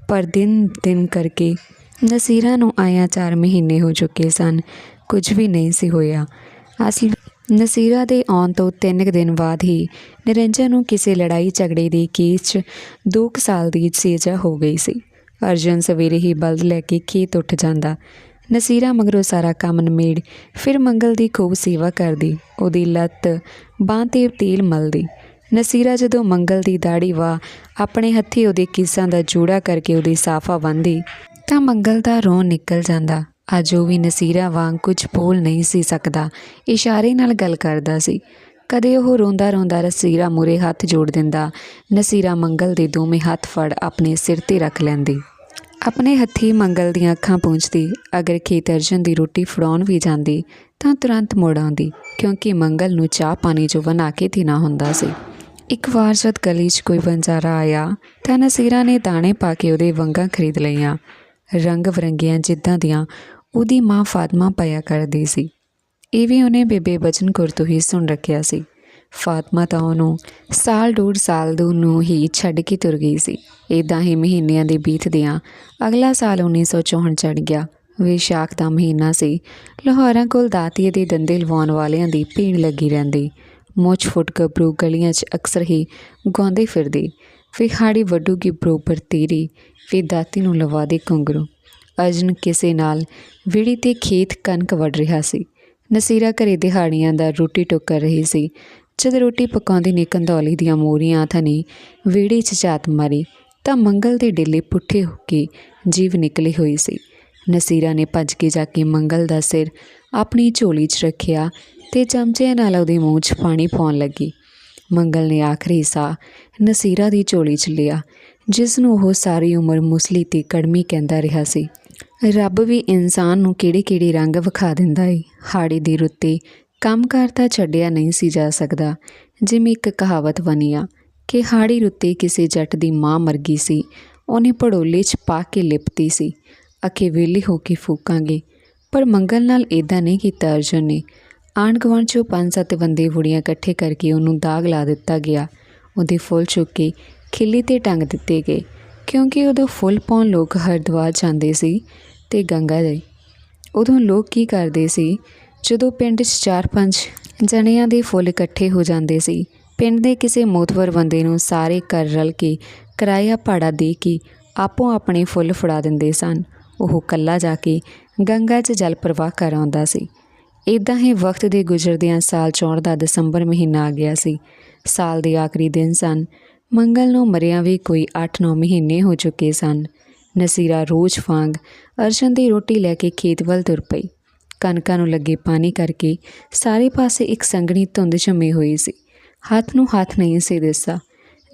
ਪਰ ਦਿਨ ਦਿਨ ਕਰਕੇ ਨਸੀਰਾ ਨੂੰ ਆਇਆ 4 ਮਹੀਨੇ ਹੋ ਚੁੱਕੇ ਸਨ। ਕੁਝ ਵੀ ਨਹੀਂ ਸੀ ਹੋਇਆ। ਅਸਲ ਨਸੀਰਾ ਦੇ ਆਉਣ ਤੋਂ 3 ਦਿਨ ਬਾਅਦ ਹੀ ਨਿਰੰਜਨ ਨੂੰ ਕਿਸੇ ਲੜਾਈ ਝਗੜੇ ਦੇ ਕੇਸ 'ਚ 2 ਸਾਲ ਦੀ ਸਜ਼ਾ ਹੋ ਗਈ ਸੀ। ਅਰਜਨ ਸਵੇਰੇ ਹੀ ਬਲਦ ਲੈ ਕੇ ਖੇਤ ਉੱਠ ਜਾਂਦਾ। ਨਸੀਰਾ ਮਗਰੋਂ ਸਾਰਾ ਕੰਮ ਨਿਮੇੜ ਫਿਰ ਮੰਗਲ ਦੀ ਖੂਬ ਸੇਵਾ ਕਰਦੀ। ਉਹਦੀ ਲੱਤ ਬਾਂਹ ਤੇ ਤੇਲ ਮਲਦੀ। ਨਸੀਰਾ ਜਦੋਂ ਮੰਗਲ ਦੀ ਦਾੜੀ ਵਾ ਆਪਣੇ ਹੱਥੀ ਉਹਦੇ ਕੇਸਾਂ ਦਾ ਜੋੜਾ ਕਰਕੇ ਉਹਦੀ ਸਾਫਾ ਬੰਨ੍ਹਦੀ ਤਾਂ ਮੰਗਲ ਦਾ ਰੋਹ ਨਿਕਲ ਜਾਂਦਾ। ਅੱਜ ਉਹ ਵੀ ਨਸੀਰਾ ਵਾਂਗ ਕੁਝ ਬੋਲ ਨਹੀਂ ਸੀ ਸਕਦਾ। ਇਸ਼ਾਰੇ ਨਾਲ ਗੱਲ ਕਰਦਾ ਸੀ। ਕਦੇ ਉਹ ਰੋਂਦਾ ਰੋਂਦਾ ਨਸੀਰਾ ਮੂਰੇ ਹੱਥ ਜੋੜ ਦਿੰਦਾ। ਨਸੀਰਾ ਮੰਗਲ ਦੇ ਦੋਵੇਂ ਹੱਥ ਫੜ ਆਪਣੇ ਸਿਰ ਤੇ ਰੱਖ ਲੈਂਦੀ। ਆਪਣੇ ਹੱਥੀ ਮੰਗਲ ਦੀਆਂ ਅੱਖਾਂ ਪੂੰਝਦੀ। ਅਗਰ ਖੇਤ ਅਰਜਨ ਦੀ ਰੋਟੀ ਫੜਾਉਣ ਵੀ ਜਾਂਦੀ, ਤਾਂ ਤੁਰੰਤ ਮੁੜ ਆਉਂਦੀ, ਕਿਉਂਕਿ ਮੰਗਲ ਨੂੰ ਚਾਹ ਪਾਣੀ ਜੋ ਬਣਾ ਕੇ ਦੇਣਾ ਹੁੰਦਾ ਸੀ। ਇੱਕ ਵਾਰ ਜਦ ਗਲੀ 'ਚ ਕੋਈ ਬੰਜਾਰਾ ਆਇਆ, ਤਾਂ ਨਸੀਰਾ ਨੇ ਦਾਣੇ ਪਾ ਕੇ ਉਹਦੇ ਵੰਗਾਂ ਖਰੀਦ ਲਈਆਂ। ਰੰਗ ਬਰੰਗੀਆਂ ਜਿੱਦਾਂ ਦੀਆਂ ਉਹਦੀ ਮਾਂ ਫਾਤਮਾ ਪਾਇਆ ਕਰਦੀ ਸੀ। ਇਹ ਵੀ ਉਹਨੇ ਬੇਬੇ ਬਚਨ ਕੌਰ ਤੋਂ ਹੀ ਸੁਣ ਰੱਖਿਆ ਸੀ। ਫਾਤਮਾ ਤਾਂ ਉਹਨੂੰ ਸਾਲ ਡੂਢ ਸਾਲ ਦੋ ਨੂੰ ਹੀ ਛੱਡ ਕੇ ਤੁਰ ਗਈ ਸੀ। ਇਦਾਂ ਹੀ ਮਹੀਨਿਆਂ ਦੇ ਬੀਤਦਿਆਂ ਅਗਲਾ ਸਾਲ 1964 ਚੜ ਗਿਆ। ਵਿਸ਼ਾਖ ਦਾ ਮਹੀਨਾ ਸੀ। ਲਾਹੌਰਾਂ ਕੋਲ ਦਾਤੀਏ ਦੇ ਦੰਦੇ ਲਵਾਉਣ ਵਾਲਿਆਂ ਦੀ ਭੀੜ ਲੱਗੀ ਰਹਿੰਦੀ। ਮੁੱਛ ਫੁੱਟ ਗੱਭਰੂ ਗਲੀਆਂ 'ਚ ਅਕਸਰ ਹੀ ਗਾਉਂਦੇ ਫਿਰਦੇ। ਫਿਰ ਵੱਡੂ ਵੱਡੂਗੀ ਬਰੋਬਰ ਤੇਰੀ। ਫਿਰ ਦਾਤੀ ਨੂੰ ਲਵਾ ਦੇ ਘੁੰਗਰੂ ਅਜਨ ਕਿਸੇ ਨਾਲ ਵਿੜੀ ਤੇ ਖੇਤ ਕਣਕ ਵੱਢ ਰਿਹਾ ਸੀ। ਨਸੀਰਾ ਘਰੇ ਦਿਹਾੜੀਆਂ ਦਾ ਰੋਟੀ ਟੁੱਕ ਰਹੀ ਸੀ। ਜਦ ਰੋਟੀ ਪਕਾਉਂਦੀ ਨੇ ਕੰਧੌਲੀ ਦੀਆਂ ਮੋਰੀਆਂ ਥਨੀ ਵਿਹੜੇ 'ਚ ਝਾਤ ਮਾਰੀ, ਤਾਂ ਮੰਗਲ ਦੇ ਡੇਲੇ ਪੁੱਠੇ ਹੋ ਕੇ ਜੀਵ ਨਿਕਲੀ ਹੋਈ ਸੀ। ਨਸੀਰਾ ਨੇ ਭੱਜ ਕੇ ਜਾ ਕੇ ਮੰਗਲ ਦਾ ਸਿਰ ਆਪਣੀ ਝੋਲੀ 'ਚ ਰੱਖਿਆ ਤੇ ਚਮਚੇ ਨਾਲ ਉਹਦੇ ਮੂੰਹ 'ਚ ਪਾਣੀ ਪਾਉਣ ਲੱਗੀ। ਮੰਗਲ ਨੇ ਆਖਰੀ ਸਾਹ ਨਸੀਰਾ ਦੀ ਝੋਲੀ 'ਚ ਲਿਆ। ਜਿਸ ਨੂੰ ਉਹ ਸਾਰੀ ਉਮਰ ਮੁਸਲੀ ਤੇ ਕੜਮੀ ਕਹਿੰਦਾ ਰਿਹਾ ਸੀ। ਰੱਬ ਵੀ ਇਨਸਾਨ ਨੂੰ ਕਿਹੜੇ-ਕਿਹੜੇ ਰੰਗ ਵਿਖਾ ਦਿੰਦਾ ਏ। ਹਾੜੀ ਦੀ ਰੁੱਤੇ ਕੰਮ ਤਾਂ ਛੱਡਿਆ ਨਹੀਂ ਸੀ ਜਾ ਸਕਦਾ, ਜਿਵੇਂ ਇੱਕ ਕਹਾਵਤ ਬਣੀ ਆ ਕਿ ਹਾੜੀ ਰੁੱਤੇ ਕਿਸੇ ਜੱਟ ਦੀ ਮਾਂ ਮਰਗੀ ਸੀ। ਉਹਨੇ ਪੜੋਲੇ 'ਚ ਪਾ ਕੇ ਲਿਪਤੀ ਸੀ। ਅਖੇ ਵੇਲੇ ਹੋ ਕੇ ਫੂਕਾਂਗੇ। ਪਰ ਮੰਗਲ ਨਾਲ ਇਦਾਂ ਨਹੀਂ ਕੀਤਾ ਅਰਜੁਨ ਨੇ। ਆਂਢ ਗੁਆਂਢ 'ਚੋਂ ਪੰਜ ਸੱਤ ਬੰਦੇ ਬੁੜੀਆਂ ਇਕੱਠੇ ਕਰਕੇ ਉਹਨੂੰ ਦਾਗ ਲਾ ਦਿੱਤਾ ਗਿਆ। ਉਹਦੇ ਫੁੱਲ ਚੁੱਕ ਕੇ ਖਿੱਲੀ ਤੇ ਟੰਗ ਦਿੱਤੇ ਗਏ, ਕਿਉਂਕਿ ਉਦੋਂ ਫੁੱਲ ਪਾਉਣ ਲੋਕ ਹਰਿਦੁਆਰ ਜਾਂਦੇ ਸੀ ਤੇ ਗੰਗਾ ਦੇ। ਉਦੋਂ ਲੋਕ ਕੀ ਕਰਦੇ ਸੀ? ਜਦੋਂ ਪਿੰਡ 'ਚ ਚਾਰ ਪੰਜ ਜਣਿਆਂ ਦੇ ਫੁੱਲ ਇਕੱਠੇ ਹੋ ਜਾਂਦੇ ਸੀ, ਪਿੰਡ ਦੇ ਕਿਸੇ ਮੋਤਵਰ ਬੰਦੇ ਨੂੰ ਸਾਰੇ ਕਰ ਰਲ ਕੇ ਕਿਰਾਇਆ ਭਾੜਾ ਦੇ ਕੇ ਆਪੋ ਆਪਣੇ ਫੁੱਲ ਫੜਾ ਦਿੰਦੇ ਸਨ। ਉਹ ਕੱਲਾ ਜਾ ਕੇ ਗੰਗਾ 'ਚ ਜਲ ਪ੍ਰਵਾਹ ਕਰ ਆਉਂਦਾ ਸੀ। ਇਦਾਂ ਹੀ ਵਕਤ ਦੇ ਗੁਜ਼ਰਦਿਆਂ ਸਾਲ ਚੌਣ ਦਾ ਦਸੰਬਰ ਮਹੀਨਾ ਆ ਗਿਆ ਸੀ। ਸਾਲ ਦੇ ਆਖਰੀ ਦਿਨ ਸਨ। ਮੰਗਲ ਨੂੰ ਮਰਿਆ ਵੀ ਕੋਈ 8-9 ਮਹੀਨੇ ਹੋ ਚੁੱਕੇ ਸਨ। ਨਸੀਰਾ ਰੋਜ਼ ਫਾਂਗ ਅਰਜਨ ਦੀ ਰੋਟੀ ਲੈ ਕੇ ਖੇਤ ਵੱਲ ਤੁਰ ਪਈ। ਕਣਕਾਂ ਨੂੰ ਲੱਗੇ ਪਾਣੀ ਕਰਕੇ ਸਾਰੇ ਪਾਸੇ ਇੱਕ ਸੰਘਣੀ ਧੁੰਦ ਜੰਮੀ ਹੋਈ ਸੀ। ਹੱਥ ਨੂੰ ਹੱਥ ਨਹੀਂ ਸੀ ਦਿਸਦਾ।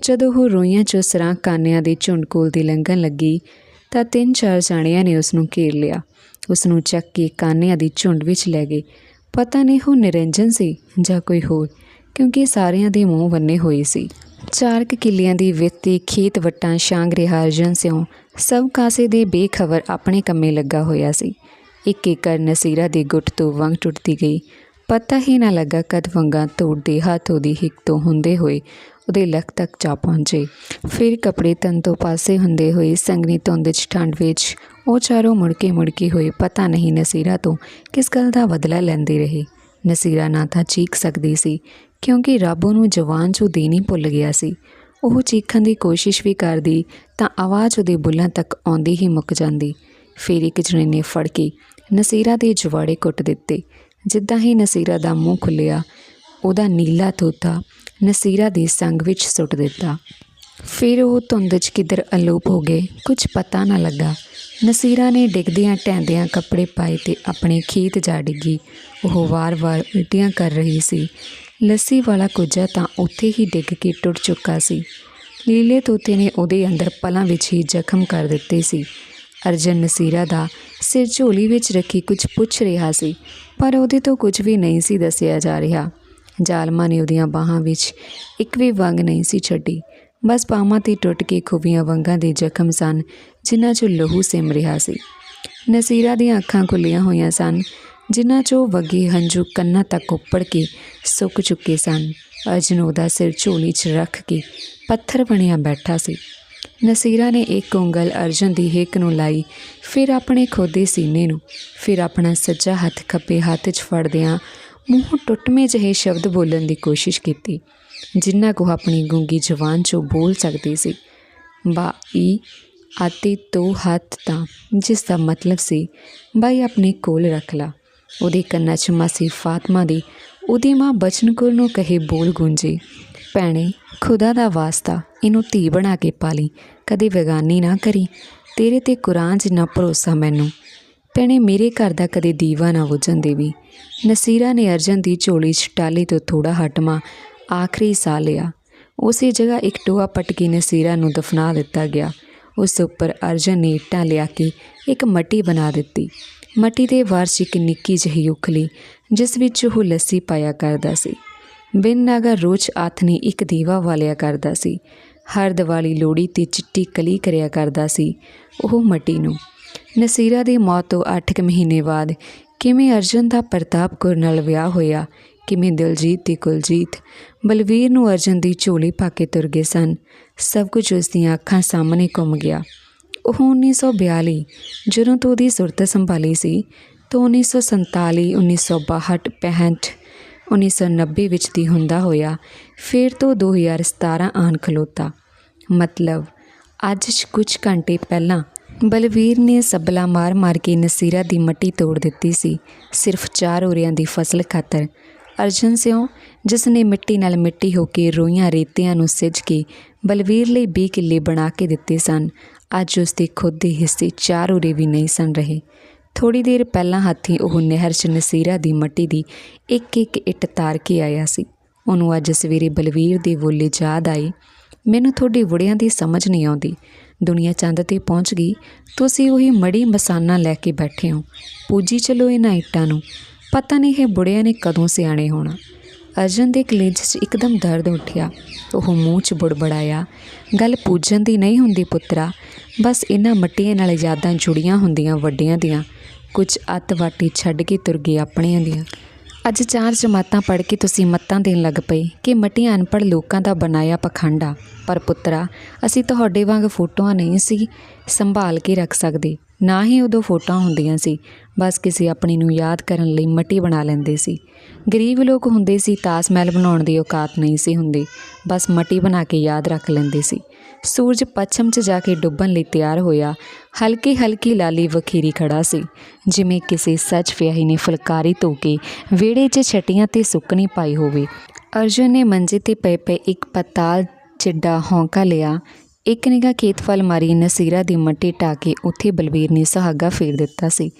ਜਦੋਂ ਉਹ ਰੋਈਆਂ ਚੋਂ ਸਰਾਂ ਕਾਨਿਆਂ ਦੇ ਝੁੰਡ ਕੋਲ ਦੀ ਲੰਘਣ ਲੱਗੀ ਤਾਂ ਤਿੰਨ ਚਾਰ ਜਾਣਿਆਂ ਨੇ ਉਸ ਨੂੰ ਘੇਰ ਲਿਆ। ਉਸ ਨੂੰ ਚੱਕ ਕੇ ਕਾਨਿਆਂ ਦੀ ਝੁੰਡ ਵਿੱਚ ਲੈ ਗਏ। ਪਤਾ ਨਹੀਂ ਉਹ ਨਿਰੰਜਨ ਸੀ ਜਾਂ ਕੋਈ ਹੋਰ, ਕਿਉਂਕਿ ਸਾਰਿਆਂ ਦੇ ਮੂੰਹ ਬੰਨੇ ਹੋਏ ਸੀ। ਚਾਰਕ ਕਿੱਲਿਆਂ ਦੀ ਵਿੱਤੀ ਖੇਤ ਵਟਾਂ ਸ਼ਾਂਗ ਰਿਹਾ ਅਰਜਨ ਸਿਉ। ਸਭ ਕਾਸੇ ਦੇ ਬੇਖਬਰ ਆਪਣੇ ਕੰਮੇ ਲੱਗਾ ਹੋਇਆ ਸੀ। ਇੱਕ ਏਕੜ ਨਸੀਰਾ ਦੇ ਗੁੱਟ ਤੋਂ ਵੰਗ ਟੁੱਟਦੀ ਗਈ। ਪਤਾ ਹੀ ਨਾ ਲੱਗਾ ਕਦ ਵੰਗਾਂ ਤੋੜਦੇ ਹੱਥੋਂ ਦੀ ਹਿੱਕ ਤੋਂ ਹੁੰਦੇ ਹੋਏ ਉਹਦੇ ਲੱਕ ਤੱਕ ਜਾ ਪਹੁੰਚੇ। ਫਿਰ ਕੱਪੜੇ ਤਨ ਤੋਂ ਪਾਸੇ ਹੁੰਦੇ ਹੋਏ ਸੰਗਨੀ ਧੁੰਦ 'ਚ ਠੰਡ ਵਿੱਚ ਉਹ ਚਾਰੋਂ ਮੁੜ ਕੇ ਮੁੜ ਕੇ ਹੋਏ ਪਤਾ ਨਹੀਂ ਨਸੀਰਾ ਤੋਂ ਕਿਸ ਗੱਲ ਦਾ ਬਦਲਾ ਲੈਂਦੇ ਰਹੇ। ਨਸੀਰਾ ਨਾ ਤਾਂ ਚੀਕ ਸਕਦੀ ਸੀ। ਕਿਉਂਕਿ ਰੱਬ ਉਹਨੂੰ ਜਵਾਨ ਚੋਂ ਦੇਣੀ ਭੁੱਲ ਗਿਆ ਸੀ। ਉਹ ਚੀਖਣ ਦੀ ਕੋਸ਼ਿਸ਼ ਵੀ ਕਰਦੀ, ਤਾਂ ਆਵਾਜ਼ ਉਹਦੇ ਬੁੱਲਾਂ ਤੱਕ ਆਉਂਦੀ ਹੀ ਮੁੱਕ ਜਾਂਦੀ। ਫਿਰ ਇੱਕ ਜਣੇ ਨੇ ਫੜ ਕੇ ਨਸੀਰਾ ਦੇ ਜਵਾੜੇ ਕੁੱਟ ਦਿੱਤੇ। ਜਿੱਦਾਂ ਹੀ ਨਸੀਰਾ ਦਾ ਮੂੰਹ ਖੁੱਲਿਆ ਉਹਦਾ ਨੀਲਾ ਤੋਤਾ ਨਸੀਰਾ ਦੇ ਸੰਗ ਵਿੱਚ ਸੁੱਟ ਦਿੱਤਾ। ਫਿਰ ਉਹ ਧੁੰਦ 'ਚ ਕਿੱਧਰ ਅਲੋਪ ਹੋ ਗਏ ਕੁਝ ਪਤਾ ਨਾ ਲੱਗਾ। ਨਸੀਰਾ ਨੇ ਡਿੱਗਦਿਆਂ ਟੈਂਦਿਆਂ ਕੱਪੜੇ ਪਾਏ ਤੇ ਆਪਣੇ ਖੇਤ ਜਾ ਡਿੱਗੀ। ਉਹ ਵਾਰ-ਵਾਰ ਉਲਟੀਆਂ ਕਰ ਰਹੀ ਸੀ। ਲੱਸੀ ਵਾਲਾ ਕੁੱਜਾ ਤਾਂ ਉੱਥੇ ਹੀ ਡਿੱਗ ਕੇ ਟੁੱਟ ਚੁੱਕਾ ਸੀ। ਲੀਲੇ ਤੋਤੇ ਨੇ ਉਹਦੇ ਅੰਦਰ ਪਲਾਂ ਵਿੱਚ ਹੀ ਜ਼ਖਮ ਕਰ ਦਿੱਤੇ ਸੀ। ਅਰਜਨ ਨਸੀਰਾ ਦਾ ਸਿਰ ਝੋਲੀ ਵਿੱਚ ਰੱਖੀ ਕੁਝ ਪੁੱਛ ਰਿਹਾ ਸੀ, ਪਰ ਉਹਦੇ ਤੋਂ ਕੁਝ ਵੀ ਨਹੀਂ ਸੀ ਦੱਸਿਆ ਜਾ ਰਿਹਾ। ਜਾਲਮਾ ਨੇ ਉਹਦੀਆਂ ਬਾਹਾਂ ਵਿੱਚ ਇੱਕ ਵੀ ਵੰਗ ਨਹੀਂ ਸੀ ਛੱਡੀ। ਬਸ ਬਾਹਾਂ ਤੇ ਟੁੱਟ ਕੇ ਖੂਬੀਆਂ ਵੰਗਾਂ ਦੇ ਜ਼ਖਮ ਸਨ, ਜਿਨ੍ਹਾਂ 'ਚੋਂ ਲਹੂ ਸਿਮ ਰਿਹਾ ਸੀ। ਨਸੀਰਾ ਦੀਆਂ ਅੱਖਾਂ ਖੁੱਲੀਆਂ ਹੋਈਆਂ ਸਨ। ਜਿਨ੍ਹਾਂ 'ਚੋਂ ਵਗੇ ਹੰਝੂ ਕੰਨਾਂ ਤੱਕ ਉੱਪੜ ਕੇ ਸੁੱਕ ਚੁੱਕੇ ਸਨ। ਅਰਜਨ ਉਹਦਾ ਸਿਰ ਝੋਲੀ 'ਚ ਰੱਖ ਕੇ ਪੱਥਰ ਬਣਿਆ ਬੈਠਾ ਸੀ। ਨਸੀਰਾ ਨੇ ਇੱਕ ਉਂਗਲ ਅਰਜਨ ਦੀ ਹਿੱਕ ਨੂੰ ਲਾਈ, ਫਿਰ ਆਪਣੇ ਖੋਦੇ ਸੀਨੇ ਨੂੰ, ਫਿਰ ਆਪਣਾ ਸੱਜਾ ਹੱਥ ਖੱਬੇ ਹੱਥ 'ਚ ਫੜਦਿਆਂ ਮੂੰਹ ਟੁੱਟਵੇਂ ਜਿਹੇ ਸ਼ਬਦ ਬੋਲਣ ਦੀ ਕੋਸ਼ਿਸ਼ ਕੀਤੀ, ਜਿੰਨਾ ਕੋ ਆਪਣੀ ਗੂੰਗੀ ਜ਼ੁਬਾਨ 'ਚੋਂ ਬੋਲ ਸਕਦੀ ਸੀ। ਬਾਈ ਆਤੇ ਤੋ ਹੱਥ ਤਾਂ, ਜਿਸ ਦਾ ਮਤਲਬ ਸੀ, ਬਾਈ ਆਪਣੇ ਕੋਲ ਰੱਖ ਲਾ। ਉਹਦੇ ਕੰਨਾਂ 'ਚ ਮਾਸੀ ਫਾਤਮਾ ਦੀ, ਉਹਦੀ ਮਾਂ ਬਚਨਕੁਰ ਨੂੰ ਕਹੇ ਬੋਲ ਗੂੰਜੇ, ਭੈਣੇ, ਖੁਦਾ ਦਾ ਵਾਸਤਾ, ਇਹਨੂੰ ਧੀ ਬਣਾ ਕੇ ਪਾਲੀ, ਕਦੇ ਵਿਗਾਨੀ ਨਾ ਕਰੀ, ਤੇਰੇ ਤੇ ਕੁਰਾਨ ਜਿੰਨਾ ਭਰੋਸਾ ਮੈਨੂੰ। ਭੈਣੇ, ਮੇਰੇ ਘਰ ਦਾ ਕਦੇ ਦੀਵਾ ਨਾ ਬੁਝਣ ਦੇਵੀ। ਨਸੀਰਾ ਨੇ ਅਰਜਨ ਦੀ ਝੋਲੀ 'ਚ ਟਾਲੀ ਤੋਂ ਥੋੜਾ ਹਟਮਾ ਆਖਰੀ ਸਾਹ ਲਿਆ। ਉਸੇ ਜਗ੍ਹਾ ਇੱਕ ਟੋਆ ਪੱਟ ਕੇ ਨਸੀਰਾ ਨੂੰ ਦਫਨਾ ਦਿੱਤਾ ਗਿਆ। ਉਸ ਉੱਪਰ ਅਰਜਨ ਨੇ ਇੱਟਾਂ ਲਿਆ ਕੇ ਇੱਕ ਮੱਟੀ ਬਣਾ ਦਿੱਤੀ। ਮਟੀ ਦੇ ਵਾਰ 'ਚ ਇੱਕ ਨਿੱਕੀ ਜਿਹੀ ਉਖਲੀ, ਜਿਸ ਵਿੱਚ ਉਹ ਲੱਸੀ ਪਾਇਆ ਕਰਦਾ ਸੀ। ਬਿਨ ਨਾਗਾ ਰੋਜ਼ ਆਥਣੀ ਇੱਕ ਦੀਵਾ ਵਾਲਿਆ ਕਰਦਾ ਸੀ। ਹਰ ਦੀਵਾਲੀ ਲੋੜੀ ਤੇ ਚਿੱਟੀ ਕਲੀ ਕਰਿਆ ਕਰਦਾ ਸੀ ਉਹ ਮਟੀ ਨੂੰ। ਨਸੀਰਾ ਦੀ ਮੌਤ ਤੋਂ 8 ਮਹੀਨੇ ਬਾਅਦ ਕਿਵੇਂ ਅਰਜਨ ਦਾ ਪ੍ਰਤਾਪ ਕੌਰ ਨਾਲ ਵਿਆਹ ਹੋਇਆ, ਕਿਵੇਂ ਦਿਲਜੀਤ ਤੇ ਕੁਲਜੀਤ, ਬਲਵੀਰ ਨੂੰ ਅਰਜਨ ਦੀ ਝੋਲੀ ਪਾ ਕੇ ਤੁਰ ਗਏ ਸਨ, ਸਭ ਕੁਝ ਉਸ ਦੀਆਂ ਅੱਖਾਂ ਸਾਹਮਣੇ ਘੁੰਮ ਗਿਆ। ਉਹ 1942 ਜਦੋਂ ਤੋਂ ਉਹਦੀ ਸੁਰਤ ਸੰਭਾਲੀ ਸੀ, ਤੋਂ 1947 1962 65 1990 ਵਿੱਚ ਦੀ ਹੁੰਦਾ ਹੋਇਆ, ਫਿਰ ਤੋਂ 2017 ਆਣ ਖਲੋਤਾ। ਮਤਲਬ, ਅੱਜ ਕੁਝ ਘੰਟੇ ਪਹਿਲਾਂ ਬਲਵੀਰ ਨੇ ਸਬਲਾ ਮਾਰ ਮਾਰ ਕੇ ਨਸੀਰਾ ਦੀ ਮੱਟੀ ਤੋੜ ਦਿੱਤੀ ਸੀ, ਸਿਰਫ ਚਾਰ ਉਰਿਆਂ ਦੀ ਫਸਲ ਖਾਤਰ। ਅਰਜਨ ਸਿਓ ਜਿਸ ਨੇ ਮਿੱਟੀ ਨਾਲ ਮਿੱਟੀ ਹੋ ਕੇ ਰੋਈਆਂ ਰੇਤਿਆਂ ਨੂੰ ਸਿੱਝ ਕੇ ਬਲਵੀਰ ਲਈ 20 ਕਿੱਲੇ ਬਣਾ ਕੇ ਦਿੱਤੇ ਸਨ ਅੱਜ ਉਸ ਦੇ ਖੁਦ ਦੇ ਹਿੱਸੇ ਚਾਰ ਉਰੇ ਵੀ ਨਹੀਂ ਸਨ ਰਹੇ। ਥੋੜੀ ਦੇਰ ਪਹਿਲਾਂ ਹੱਥੀ ਉਹ ਨਹਿਰ 'ਚ ਨਸੀਰਾ ਦੀ ਮੱਟੀ ਦੀ ਇੱਕ ਇੱਕ ਇੱਟ ਤਾਰ ਕੇ ਆਇਆ ਸੀ। ਉਹਨੂੰ ਅੱਜ ਸਵੇਰੇ ਬਲਵੀਰ ਦੇ ਬੋਲੇ ਯਾਦ ਆਈ। ਮੈਨੂੰ ਤੁਹਾਡੀ ਵੁੜਿਆਂ ਦੀ ਸਮਝ ਨਹੀਂ ਆਉਂਦੀ। ਦੁਨੀਆ ਚੰਦ ਤੇ ਪਹੁੰਚ ਗਈ। ਤੁਸੀਂ ਉਹੀ ਮੜੀ ਮਸਾਨਾ ਲੈ ਕੇ ਬੈਠੇ ਹੋ। ਪੂਜੀ ਚਲੋ ਇਹਨਾਂ ਇੱਟਾਂ ਨੂੰ। ਪਤਾ ਨਹੀਂ ਇਹ ਬੁੜਿਆਂ ਨੇ ਕਦੋਂ ਸਿਆਣੇ ਹੋਣਾ। ਅਰਜਨ ਦੇ ਕਲੇਜ 'ਚ ਇੱਕਦਮ ਦਰਦ ਉੱਠਿਆ। ਉਹ ਮੂੰਹ 'ਚ ਬੁੜਬੜਾਇਆ। ਗੱਲ ਪੂਜਣ ਦੀ ਨਹੀਂ ਹੁੰਦੀ ਪੁੱਤਰਾ। ਬਸ ਇਹਨਾਂ ਮੱਟੀਆਂ ਨਾਲ ਯਾਦਾਂ ਜੁੜੀਆਂ ਹੁੰਦੀਆਂ ਵੱਡਿਆਂ ਦੀਆਂ। ਕੁਝ ਅੱਤ ਵਾਟੀ ਛੱਡ ਕੇ ਤੁਰ ਗਏ ਆਪਣਿਆਂ ਦੀਆਂ। ਅੱਜ ਚਾਰ ਜਮਾਤਾਂ ਪੜ੍ਹ ਕੇ ਤੁਸੀਂ ਮੱਤਾਂ ਦੇਣ ਲੱਗ ਪਏ ਕਿ ਮੱਟੀਆਂ ਅਨਪੜ੍ਹ ਲੋਕਾਂ ਦਾ ਬਣਾਇਆ ਪਖੰਡਾ। ਪਰ ਪੁੱਤਰਾ, ਅਸੀਂ ਤੁਹਾਡੇ ਵਾਂਗ ਫੋਟੋਆਂ ਨਹੀਂ ਸੀ ਸੰਭਾਲ ਕੇ ਰੱਖ ਸਕਦੇ। ਨਾ ਹੀ ਉਦੋਂ ਫੋਟੋਆਂ ਹੁੰਦੀਆਂ ਸੀ। ਬਸ ਕਿਸੇ ਆਪਣੀ ਨੂੰ ਯਾਦ ਕਰਨ ਲਈ ਮੱਟੀ ਬਣਾ ਲੈਂਦੇ ਸੀ। ਗਰੀਬ ਲੋਕ ਹੁੰਦੇ ਸੀ ਤਾਜ ਮਹਿਲ ਬਣਾਉਣ ਦੀ ਔਕਾਤ ਨਹੀਂ ਸੀ ਹੁੰਦੀ। ਬਸ ਮੱਟੀ ਬਣਾ ਕੇ ਯਾਦ ਰੱਖ ਲੈਂਦੇ ਸੀ। ਸੂਰਜ ਪੱਛਮ 'ਚ ਜਾ ਕੇ ਡੁੱਬਣ ਲਈ ਤਿਆਰ ਹੋਇਆ ਹਲਕੀ ਹਲਕੀ ਲਾਲੀ ਵਖੀਰੀ ਖੜਾ ਸੀ, ਜਿਵੇਂ ਕਿਸੇ ਸੱਚ ਵਿਆਹੀ ਨੇ ਫੁਲਕਾਰੀ ਧੋ ਕੇ ਵਿਹੜੇ 'ਚ ਛਟੀਆਂ ਤੇ ਸੁੱਕਣੀ ਪਾਈ ਹੋਵੇ। ਅਰਜੁਨ ਨੇ ਮੰਜੇ ਤੇ ਪਏ ਪਏ ਇੱਕ ਪਤਾਲ ਚਿੱਡਾ ਹੌਂਕਾ ਲਿਆ ਇੱਕ ਨਿਗਾਹ ਖੇਤ ਫਲ ਮਾਰੀ ਨਸੀਰਾ ਦੀ ਮੱਟੀ ਢਾ ਕੇ ਉੱਥੇ ਬਲਵੀਰ ਨੇ ਸੁਹਾਗਾ ਫੇਰ ਦਿੱਤਾ ਸੀ।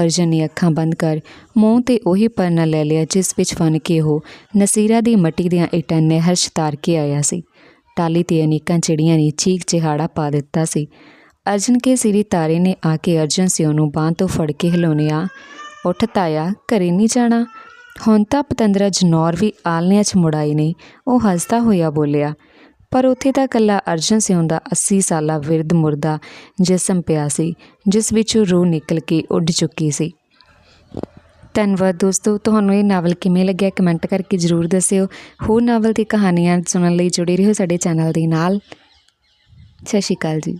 ਅਰਜਨ ਨੇ ਅੱਖਾਂ ਬੰਦ ਕਰ ਮੂੰਹ ਤੇ ਉਹੀ ਪਰਨਾ ਲੈ ਲਿਆ ਜਿਸ ਵਿੱਚ ਫਨ ਕੇ ਉਹ ਨਸੀਰਾ ਦੀ ਮੱਟੀ ਦੀਆਂ ਇੱਟਾਂ ਨਹਿਰ 'ਚ ਕੇ ਆਇਆ ਸੀ। ਟਾਲੀ ਤੇ ਅਨੇਕਾਂ ਚਿੜੀਆਂ ਨੇ ਚੀਕ ਚਿਹਾੜਾ ਪਾ ਦਿੱਤਾ ਸੀ। ਅਰਜਨ ਕੇ ਸਿਰੀ ਤਾਰੇ ਨੇ ਆ ਕੇ ਅਰਜਨ ਸਿਓ ਨੂੰ ਬਾਂਹ ਤੋਂ ਫੜ ਕੇ ਹਿਲਾਉਣਿਆ। ਉੱਠ ਤਾਇਆ, ਘਰੇ ਨਹੀਂ ਜਾਣਾ? ਹੁਣ ਤਾਂ ਪਤੰਦਰਾ ਜਨੌਰ ਵੀ ਆਲਨਿਆਂ 'ਚ ਮੁੜਾਈ ਨੇ ਉਹ ਹੱਸਦਾ ਹੋਇਆ ਬੋਲਿਆ ਪਰ ਉੱਥੇ ਤਾਂ ਕੱਲਾ ਅਰਜਨ ਸਿਉਂ ਦਾ 80 ਸਾਲਾ ਵਿਰਧ ਮੁਰਦਾ ਜਿਸਮ ਪਿਆ ਸੀ, ਜਿਸ ਵਿੱਚੋਂ ਰੂਹ ਨਿਕਲ ਕੇ ਉੱਡ ਚੁੱਕੀ ਸੀ। ਧੰਨਵਾਦ ਦੋਸਤੋ, ਤੁਹਾਨੂੰ ਇਹ ਨਾਵਲ ਕਿਵੇਂ ਲੱਗਿਆ ਕਮੈਂਟ ਕਰਕੇ ਜਰੂਰ ਦੱਸਿਓ। ਹੋਰ ਨਾਵਲ ਤੇ ਕਹਾਣੀਆਂ ਸੁਣਨ ਲਈ ਜੁੜੇ ਰਹੋ ਸਾਡੇ ਚੈਨਲ ਦੇ ਨਾਲ। ਸਤਿ ਸ਼੍ਰੀ ਅਕਾਲ ਜੀ।